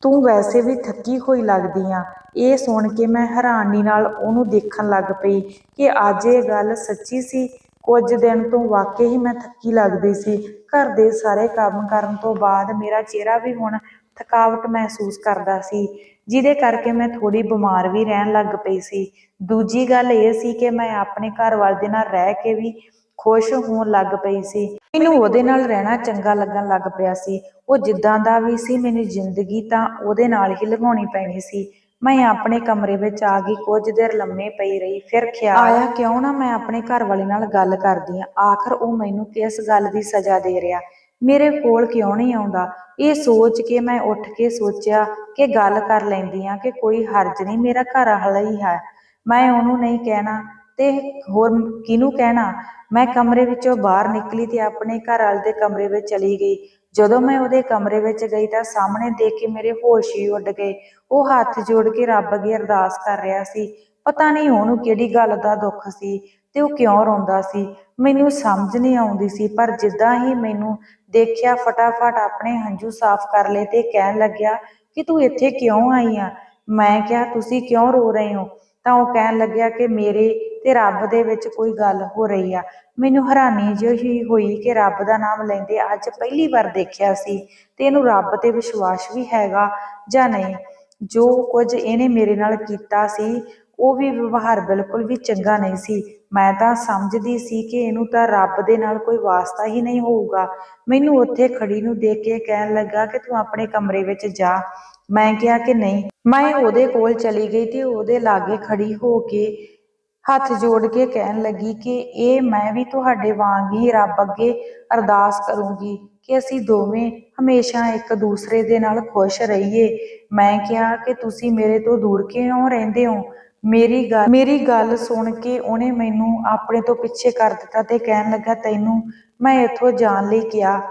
ਤੂੰ ਵੈਸੇ ਵੀ ਥੱਕੀ ਹੋਈ ਲੱਗਦੀ ਆ। ਇਹ ਸੁਣ ਕੇ ਮੈਂ ਹੈਰਾਨੀ ਨਾਲ ਉਹਨੂੰ ਦੇਖਣ ਲੱਗ ਪਈ ਕਿ ਅੱਜ ਇਹ ਗੱਲ ਸੱਚੀ ਸੀ ਕੁਝ ਦਿਨ ਤੋਂ ਵਾਕਈ ਹੀ ਮੈਂ ਥੱਕੀ ਲੱਗਦੀ ਸੀ। ਘਰ ਦੇ ਸਾਰੇ ਕੰਮ ਕਰਨ ਤੋਂ ਬਾਅਦ ਮੇਰਾ ਚਿਹਰਾ ਵੀ ਹੁਣ ਥਕਾਵਟ ਮਹਿਸੂਸ ਕਰਦਾ ਸੀ, ਜਿਹਦੇ ਕਰਕੇ ਮੈਂ ਥੋੜੀ ਬਿਮਾਰ ਵੀ ਰਹਿਣ ਲੱਗ ਪਈ ਸੀ। ਦੂਜੀ ਗੱਲ ਇਹ ਸੀ ਕਿ ਮੈਂ ਆਪਣੇ ਘਰ ਵਾਲੇ ਦੇ ਨਾਲ ਰਹਿ ਕੇ ਵੀ ਖੁਸ਼ ਹੋਣ ਲੱਗ ਪਈ ਸੀ। ਮੈਨੂੰ ਉਹਦੇ ਨਾਲ ਰਹਿਣਾ ਚੰਗਾ ਲੱਗਣ ਲੱਗ ਪਿਆ ਸੀ। ਉਹ ਜਿੱਦਾਂ ਦਾ ਵੀ ਸੀ, ਮੈਨੂੰ ਜ਼ਿੰਦਗੀ ਤਾਂ ਉਹਦੇ ਨਾਲ ਹੀ ਲਗਾਉਣੀ ਪੈਣੀ ਸੀ। ਮੈਂ ਆਪਣੇ ਕਮਰੇ ਵਿੱਚ ਆ ਗਈ, ਕੁਝ ਦੇਰ ਲੰਮੇ ਪਈ ਰਹੀ, ਫਿਰ ਖਿਆਲ ਆਇਆ, ਕਿਉਂ ਨਾ ਮੈਂ ਆਪਣੇ ਘਰ ਵਾਲੇ ਨਾਲ ਗੱਲ ਕਰਦੀ ਆ ਆਖਰ ਉਹ ਮੈਨੂੰ ਕਿਸ ਗੱਲ ਦੀ ਸਜ਼ਾ ਦੇ ਰਿਹਾ? ਮੇਰੇ ਕੋਲ ਕਿਉਂ ਨਹੀਂ ਆਉਂਦਾ? ਇਹ ਸੋਚ ਕੇ ਮੈਂ ਉੱਠ ਕੇ ਸੋਚਿਆ ਕਿ ਗੱਲ ਕਰ ਲੈਂਦੀ ਆ ਕਿ ਕੋਈ ਹਰਜ ਨਹੀਂ, ਮੇਰਾ ਘਰ ਵਾਲਾ ਹੀ ਹੈ। ਮੈਂ ਉਹਨੂੰ ਨਹੀਂ ਕਹਿਣਾ ਤੇ ਹੋਰ ਕਿਹਨੂੰ ਕਹਿਣਾ? ਮੈਂ ਕਮਰੇ ਵਿੱਚੋਂ ਬਾਹਰ ਨਿਕਲੀ ਤੇ ਆਪਣੇ ਘਰ ਵਾਲੇ ਦੇ ਕਮਰੇ ਵਿੱਚ ਚਲੀ ਗਈ। ਜਦੋਂ ਮੈਂ ਉਹਦੇ ਕਮਰੇ ਵਿੱਚ ਗਈ ਤਾਂ ਸਾਹਮਣੇ ਦੇਖ ਕੇ ਮੇਰੇ ਹੋਸ਼ ਹੀ ਉੱਡ ਗਏ। ਉਹ ਹੱਥ ਜੋੜ ਕੇ ਰੱਬ ਅੱਗੇ ਅਰਦਾਸ ਕਰ ਰਿਹਾ ਸੀ। ਪਤਾ ਨਹੀਂ ਉਹਨੂੰ ਕਿਹੜੀ ਗੱਲ ਦਾ ਦੁੱਖ ਸੀ ਤੇ ਉਹ ਕਿਉਂ ਰੋਂਦਾ ਸੀ। ਮੈਨੂੰ ਸਮਝ ਨਹੀਂ ਆਉਂਦੀ ਸੀ, ਪਰ ਜਿੱਦਾਂ ਹੀ ਮੈਨੂੰ ਦੇਖਿਆ, ਫਟਾਫਟ ਆਪਣੇ ਹੰਝੂ ਸਾਫ਼ ਕਰ ਲਏ ਤੇ ਕਹਿਣ ਲੱਗਿਆ ਕਿ ਤੂੰ ਇੱਥੇ ਕਿਉਂ ਆਈ ਆ? ਮੈਂ ਕਿਹਾ, ਤੁਸੀਂ ਕਿਉਂ ਰੋ ਰਹੇ ਹੋ? ਤਾਂ ਉਹ ਕਹਿਣ ਲੱਗਿਆ ਕਿ ਮੇਰੇ ਤੇ ਰੱਬ ਦੇ ਵਿੱਚ ਕੋਈ ਗੱਲ ਹੋ ਰਹੀ ਆ। ਮੈਨੂੰ ਹੈਰਾਨੀ ਜਿਹੀ ਹੋਈ ਕਿ ਰੱਬ ਦਾ ਨਾਮ ਲੈਂਦੇ ਅੱਜ ਪਹਿਲੀ ਵਾਰ ਦੇਖਿਆ ਸੀ ਤੇ ਇਹਨੂੰ ਰੱਬ ਤੇ ਵਿਸ਼ਵਾਸ ਵੀ ਹੈਗਾ ਜਾਂ ਨਹੀਂ। ਜੋ ਕੁਝ ਇਹਨੇ ਮੇਰੇ ਨਾਲ ਕੀਤਾ ਸੀ, ਉਹ ਵੀ ਵਿਵਹਾਰ ਬਿਲਕੁਲ ਵੀ ਚੰਗਾ ਨਹੀਂ ਸੀ। ਮੈਂ ਤਾਂ ਸਮਝਦੀ ਸੀ ਕਿ ਇਹਨੂੰ ਤਾਂ ਰੱਬ ਦੇ ਨਾਲ ਕੋਈ ਵਾਸਤਾ ਹੀ ਨਹੀਂ ਹੋਊਗਾ। ਮੈਨੂੰ ਉੱਥੇ ਖੜੀ ਨੂੰ ਦੇਖ ਕੇ ਕਹਿਣ ਲੱਗਾ ਕਿ ਤੂੰ ਆਪਣੇ ਕਮਰੇ ਵਿੱਚ ਜਾ। ਮੈਂ ਕਿਹਾ ਕਿ ਨਹੀਂ। ਮੈਂ ਉਹਦੇ ਕੋਲ ਚਲੀ ਗਈ ਤੇ ਉਹਦੇ ਲਾਗੇ ਖੜੀ ਹੋ ਕੇ ਹੱਥ ਜੋੜ ਕੇ ਕਹਿਣ ਲੱਗੀ ਕਿ ਇਹ ਮੈਂ ਵੀ ਤੁਹਾਡੇ ਵਾਂਗ ਹੀ ਰੱਬ ਅੱਗੇ ਅਰਦਾਸ ਕਰੂੰਗੀ। ਕਿ ਅਸੀਂ ਦੋਵੇਂ ਹਮੇਸ਼ਾ ਇੱਕ ਦੂਸਰੇ ਦੇ ਨਾਲ ਖੁਸ਼ ਰਹੀਏ। ਮੈਂ ਕਿਹਾ ਕਿ ਤੁਸੀਂ ਮੇਰੇ ਤੋਂ ਦੂਰ ਕਿਉਂ ਰਹਿੰਦੇ ਹੋ? ਮੇਰੀ ਗੱਲ ਮੇਰੀ ਗੱਲ ਸੁਣ ਕੇ ਉਹਨੇ ਮੈਨੂੰ ਆਪਣੇ ਤੋਂ ਪਿੱਛੇ ਕਰ ਦਿੱਤਾ ਤੇ ਕਹਿਣ ਲੱਗਾ, ਤੈਨੂੰ ਮੈਂ ਇੱਥੋਂ ਜਾਣ ਲਈ ਕਿਹਾ।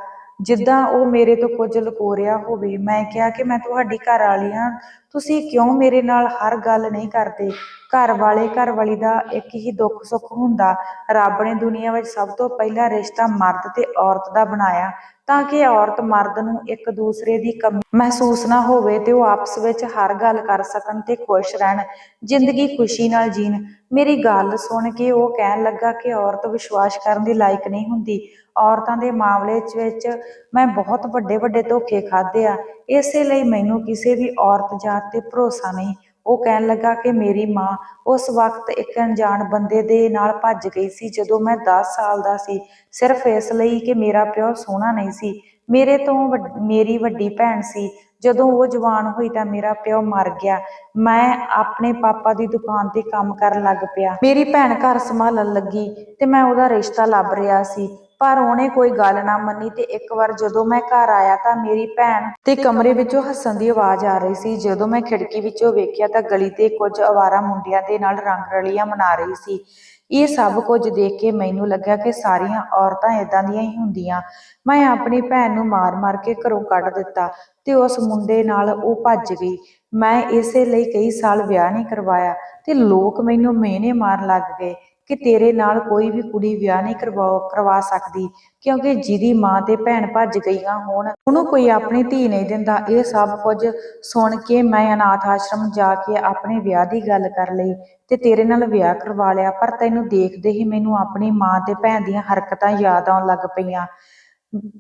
ਜਿੱਦਾਂ ਉਹ ਮੇਰੇ ਤੋਂ ਕੁਝ ਲੁਕੋ ਰਿਹਾ ਹੋਵੇ, ਮੈਂ ਕਿਹਾ ਕਿ ਮੈਂ ਤੁਹਾਡੀ ਘਰ ਵਾਲੀ ਹਾਂ। ਤੁਸੀਂ ਕਿਉਂ ਮੇਰੇ ਨਾਲ ਹਰ ਗੱਲ ਨਹੀਂ ਕਰਦੇ? ਘਰ ਵਾਲੇ ਘਰ ਵਾਲੀ ਦਾ ਇੱਕ ਹੀ ਦੁੱਖ ਸੁੱਖ ਹੁੰਦਾ। ਰੱਬ ਨੇ ਦੁਨੀਆ ਵਿੱਚ ਸਭ ਤੋਂ ਪਹਿਲਾ ਰਿਸ਼ਤਾ ਮਰਦ ਤੇ ਔਰਤ ਦਾ ਬਣਾਇਆ। ਤਾਂ ਕਿ ਔਰਤ ਮਰਦ ਨੂੰ ਇੱਕ ਦੂਸਰੇ ਦੀ ਕਮੀ ਮਹਿਸੂਸ ਨਾ ਹੋਵੇ ਤੇ ਉਹ ਆਪਸ ਵਿੱਚ ਹਰ ਗੱਲ ਕਰ ਸਕਣ ਤੇ ਖੁਸ਼ ਰਹਿਣ। ਜ਼ਿੰਦਗੀ ਖੁਸ਼ੀ ਨਾਲ ਜੀਣ। ਮੇਰੀ ਗੱਲ ਸੁਣ ਕੇ ਉਹ ਕਹਿਣ ਲੱਗਾ ਕਿ ਔਰਤ ਵਿਸ਼ਵਾਸ ਕਰਨ ਦੀ ਲਾਇਕ ਨਹੀਂ ਹੁੰਦੀ। ਔਰਤਾਂ ਦੇ ਮਾਮਲੇ 'ਚ ਵਿੱਚ ਮੈਂ ਬਹੁਤ ਵੱਡੇ ਵੱਡੇ ਧੋਖੇ ਖਾਧੇ ਆ। ਇਸੇ ਲਈ ਮੈਨੂੰ ਕਿਸੇ ਵੀ ਔਰਤ ਜਾਤ ਤੇ ਭਰੋਸਾ ਨਹੀਂ। ਉਹ ਕਹਿਣ ਲੱਗਾ ਕਿ ਮੇਰੀ ਮਾਂ ਉਸ ਵਕਤ ਇੱਕ ਅਣਜਾਣ ਬੰਦੇ ਦੇ ਨਾਲ ਭੱਜ ਗਈ ਸੀ, ਜਦੋਂ ਮੈਂ 10 ਸਾਲ ਦਾ ਸੀ। ਸਿਰਫ ਇਸ ਲਈ ਕਿ ਮੇਰਾ ਪਿਓ ਸੋਹਣਾ ਨਹੀਂ ਸੀ। ਮੇਰੇ ਤੋਂ ਵੱਡ- ਮੇਰੀ ਵੱਡੀ ਭੈਣ ਸੀ। ਜਦੋਂ ਉਹ ਜਵਾਨ ਹੋਈ ਤਾਂ ਮੇਰਾ ਪਿਓ ਮਰ ਗਿਆ। ਮੈਂ ਆਪਣੇ ਪਾਪਾ ਦੀ ਦੁਕਾਨ ਤੇ ਕੰਮ ਕਰਨ ਲੱਗ ਪਿਆ। ਮੇਰੀ ਭੈਣ ਘਰ ਸੰਭਾਲਣ ਲੱਗੀ ਤੇ ਮੈਂ ਉਹਦਾ ਰਿਸ਼ਤਾ ਲੱਭ ਰਿਹਾ ਸੀ। ਪਰ ਉਹਨੇ ਕੋਈ ਗੱਲ ਨਾ ਮੰਨੀ ਤੇ ਇੱਕ ਵਾਰ ਜਦੋਂ ਮੈਂ ਘਰ ਆਇਆ ਤਾਂ ਮੇਰੀ ਭੈਣ ਤੇ ਕਮਰੇ ਵਿੱਚੋਂ ਹੱਸਣ ਦੀ ਆਵਾਜ਼ ਆ ਰਹੀ ਸੀ। ਜਦੋਂ ਮੈਂ ਖਿੜਕੀ ਵਿੱਚੋਂ ਵੇਖਿਆ ਤਾਂ ਗਲੀ ਤੇ ਕੁਝ ਅਵਾਰਾ ਮੁੰਡਿਆਂ ਦੇ ਨਾਲ ਰੰਗ ਰਲੀਆਂ ਮਨਾ ਰਹੀ ਸੀ। ਇਹ ਸਭ ਕੁਝ ਦੇਖ ਕੇ ਮੈਨੂੰ ਲੱਗਿਆ ਕਿ ਸਾਰੀਆਂ ਔਰਤਾਂ ਇਦਾਂ ਦੀਆਂ ਹੀ ਹੁੰਦੀਆਂ। ਮੈਂ ਆਪਣੀ ਭੈਣ ਨੂੰ ਮਾਰ-ਮਾਰ ਕੇ ਘਰੋਂ ਕੱਢ ਦਿੱਤਾ ਤੇ ਉਸ ਮੁੰਡੇ ਨਾਲ ਉਹ ਭੱਜ ਗਈ। ਮੈਂ ਇਸੇ ਲਈ ਕਈ ਸਾਲ ਵਿਆਹ ਨਹੀਂ ਕਰਵਾਇਆ ਤੇ ਲੋਕ ਮੈਨੂੰ ਮਿਹਣੇ ਮਾਰਨ ਲੱਗ ਗਏ। ਕਿ ਤੇਰੇ ਨਾਲ ਕੋਈ ਵੀ ਕੁੜੀ ਵਿਆਹ ਨਹੀਂ ਕਰਵਾ ਕਰਵਾ ਸਕਦੀ, ਕਿਉਂਕਿ ਜਿਹਦੀ ਮਾਂ ਤੇ ਭੈਣ ਭੱਜ ਗਈਆਂ ਹੋਣ, ਉਹਨੂੰ ਕੋਈ ਆਪਣੀ ਧੀ ਨਹੀਂ ਦਿੰਦਾ। ਇਹ ਸਭ ਕੁਝ ਸੁਣ ਕੇ ਮੈਂ ਅਨਾਥ ਆਸ਼ਰਮ ਜਾ ਕੇ ਆਪਣੇ ਵਿਆਹ ਦੀ ਗੱਲ ਕਰ ਲਈ ਤੇ ਤੇਰੇ ਨਾਲ ਵਿਆਹ ਕਰਵਾ ਲਿਆ, ਪਰ ਤੈਨੂੰ ਦੇਖਦੇ ਹੀ ਮੈਨੂੰ ਆਪਣੀ ਮਾਂ ਤੇ ਭੈਣ ਦੀਆਂ ਹਰਕਤਾਂ ਯਾਦ ਆਉਣ ਲੱਗ ਪਈਆਂ।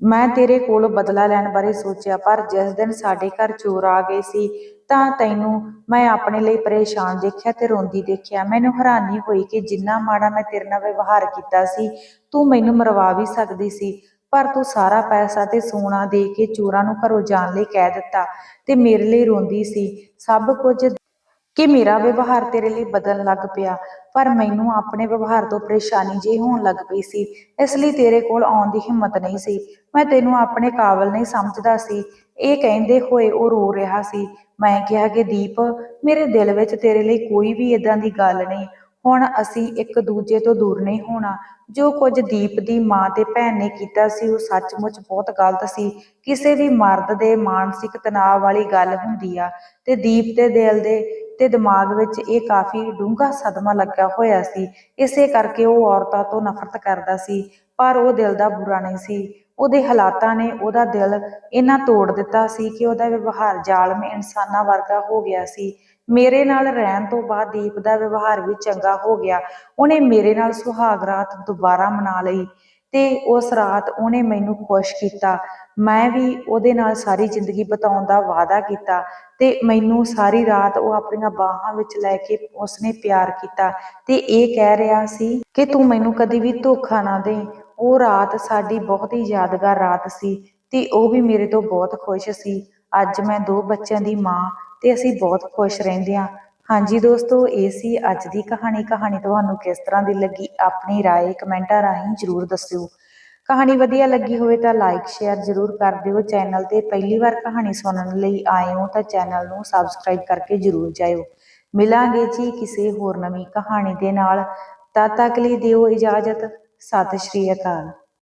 ਮੈਂ ਤੇਰੇ ਕੋਲ ਬਦਲਾ ਲੈਣ ਬਾਰੇ ਸੋਚਿਆ, ਪਰ ਜਿਸ ਦਿਨ ਸਾਡੇ ਘਰ ਚੋਰ ਆ ਗਏ ਸੀ, ਤਾਂ ਤੈਨੂੰ ਮੈਂ ਆਪਣੇ ਲਈ ਪਰੇਸ਼ਾਨ ਦੇਖਿਆ ਤੇ ਰੋਂਦੀ ਦੇਖਿਆ। ਮੈਨੂੰ ਹੈਰਾਨੀ ਹੋਈ ਕਿ ਜਿੰਨਾ ਮਾੜਾ ਮੈਂ ਤੇਰੇ ਨਾਲ ਵਿਵਹਾਰ ਕੀਤਾ ਸੀ, ਤੂੰ ਮੈਨੂੰ ਮਰਵਾ ਵੀ ਸਕਦੀ ਸੀ, ਪਰ ਤੂੰ ਸਾਰਾ ਪੈਸਾ ਤੇ ਸੋਨਾ ਦੇ ਕੇ ਚੋਰਾਂ ਨੂੰ ਘਰੋਂ ਜਾਣ ਲਈ ਕਹਿ ਦਿੱਤਾ ਤੇ ਮੇਰੇ ਲਈ ਰੋਂਦੀ ਸੀ। ਸਭ ਕੁਝ ਕਿ ਮੇਰਾ ਵਿਵਹਾਰ ਤੇਰੇ ਲਈ ਬਦਲਣ ਲੱਗ ਪਿਆ, ਪਰ ਮੈਨੂੰ ਆਪਣੇ ਵਿਵਹਾਰ ਤੋਂ ਪਰੇਸ਼ਾਨੀ ਜਿਹੀ ਹੋਣ ਲੱਗ ਪਈ ਸੀ, ਇਸ ਲਈ ਤੇਰੇ ਕੋਲ ਆਉਣ ਦੀ ਹਿੰਮਤ ਨਹੀਂ ਸੀ। ਮੈਂ ਤੈਨੂੰ ਆਪਣੇ ਕਾਬਲ ਨਹੀਂ ਸਮਝਦਾ ਸੀ। ਇਹ ਕਹਿੰਦੇ ਹੋਏ ਉਹ ਰੋ ਰਿਹਾ ਸੀ। ਮੈਂ ਕਿਹਾ ਕਿ ਦੀਪ, ਮੇਰੇ ਦਿਲ ਵਿੱਚ ਤੇਰੇ ਲਈ ਕੋਈ ਵੀ ਇਦਾਂ ਦੀ ਗੱਲ ਨਹੀਂ। ਹੁਣ ਅਸੀਂ ਇੱਕ ਦੂਜੇ ਤੋਂ ਦੂਰ ਨਹੀਂ ਹੋਣਾ। ਜੋ ਕੁਝ ਦੀਪ ਦੀ ਮਾਂ ਤੇ ਭੈਣ ਨੇ ਕੀਤਾ ਸੀ, ਉਹ ਸੱਚਮੁੱਚ ਬਹੁਤ ਗਲਤ ਸੀ। ਕਿਸੇ ਵੀ ਮਰਦ ਦੇ ਮਾਨਸਿਕ ਤਣਾਅ ਵਾਲੀ ਗੱਲ ਹੁੰਦੀ ਆ ਤੇ ਦੀਪ ਦੇ ਦਿਲ ਦੇ ਤੇ ਦਿਮਾਗ ਵਿੱਚ ਇਹ ਕਾਫੀ ਡੂੰਘਾ ਸਦਮਾ ਲੱਗਾ ਹੋਇਆ ਸੀ। ਇਸੇ ਕਰਕੇ ਉਹ ਔਰਤਾਂ ਤੋਂ ਨਫ਼ਰਤ ਕਰਦਾ ਸੀ, ਪਰ ਉਹ ਦਿਲ ਦਾ ਬੁਰਾ ਨਹੀਂ ਸੀ। ਉਹਦੇ ਹਾਲਾਤਾਂ ਨੇ ਉਹਦਾ ਦਿਲ ਇੰਨਾ ਤੋੜ ਦਿੱਤਾ ਸੀ ਕਿ ਉਹਦਾ ਵਿਵਹਾਰ ਜ਼ਾਲਮ ਇਨਸਾਨਾਂ ਵਰਗਾ ਹੋ ਗਿਆ ਸੀ। ਮੇਰੇ ਨਾਲ ਰਹਿਣ ਤੋਂ ਬਾਅਦ ਦੀਪ ਦਾ ਵਿਵਹਾਰ ਵੀ ਚੰਗਾ ਹੋ ਗਿਆ। ਉਹਨੇ ਮੇਰੇ ਨਾਲ ਸੁਹਾਗ ਰਾਤ ਦੁਬਾਰਾ ਮਨਾ ਲਈ। ਤੇ ਉਸ ਰਾਤ ਉਹਨੇ ਮੈਨੂੰ ਖੁਸ਼ ਕੀਤਾ। ਮੈਂ ਵੀ ਉਹਦੇ ਨਾਲ ਸਾਰੀ ਜ਼ਿੰਦਗੀ ਬਿਤਾਉਣ ਦਾ ਵਾਅਦਾ ਕੀਤਾ ਤੇ ਮੈਨੂੰ ਸਾਰੀ ਰਾਤ ਉਹ ਆਪਣੀਆਂ ਬਾਹਾਂ ਵਿੱਚ ਲੈ ਕੇ ਉਸਨੇ ਪਿਆਰ ਕੀਤਾ ਤੇ ਇਹ ਕਹਿ ਰਿਹਾ ਸੀ ਕਿ ਤੂੰ ਮੈਨੂੰ ਕਦੀ ਵੀ ਧੋਖਾ ਨਾ ਦੇ। ਉਹ ਰਾਤ ਸਾਡੀ ਬਹੁਤ ਹੀ ਯਾਦਗਾਰ ਰਾਤ ਸੀ ਤੇ ਉਹ ਵੀ ਮੇਰੇ ਤੋਂ ਬਹੁਤ ਖੁਸ਼ ਸੀ। ਅੱਜ ਮੈਂ ਦੋ ਬੱਚਿਆਂ ਦੀ ਮਾਂ ਤੇ ਅਸੀਂ ਬਹੁਤ ਖੁਸ਼ ਰਹਿੰਦੇ ਹਾਂ। ਹਾਂਜੀ ਦੋਸਤੋ ਇਹ ਸੀ ਅੱਜ ਦੀ ਕਹਾਣੀ ਕਹਾਣੀ ਤੁਹਾਨੂੰ ਕਿਸ ਤਰ੍ਹਾਂ ਦੀ ਲੱਗੀ ਆਪਣੀ رائے ਕਮੈਂਟਾਂ ਰਾਹੀਂ ਜਰੂਰ ਦੱਸਿਓ ਕਹਾਣੀ ਵਧੀਆ ਲੱਗੀ ਹੋਵੇ ਤਾਂ ਲਾਈਕ ਸ਼ੇਅਰ ਜਰੂਰ ਕਰ ਦਿਓ ਚੈਨਲ ਤੇ ਪਹਿਲੀ ਵਾਰ ਕਹਾਣੀ ਸੁਣਨ ਲਈ ਆਏ ਹੋ ਤਾਂ ਚੈਨਲ ਨੂੰ ਸਬਸਕ੍ਰਾਈਬ ਕਰਕੇ ਜਰੂਰ ਜਾਇਓ ਮਿਲਾਂਗੇ ਜੀ ਕਿਸੇ ਹੋਰ ਨਵੀਂ ਕਹਾਣੀ ਦੇ ਨਾਲ ਤਦ ਤੱਕ ਲਈ ਦਿਓ ਇਜਾਜ਼ਤ ਸਤਿ ਸ਼੍ਰੀ ਅਕਾਲ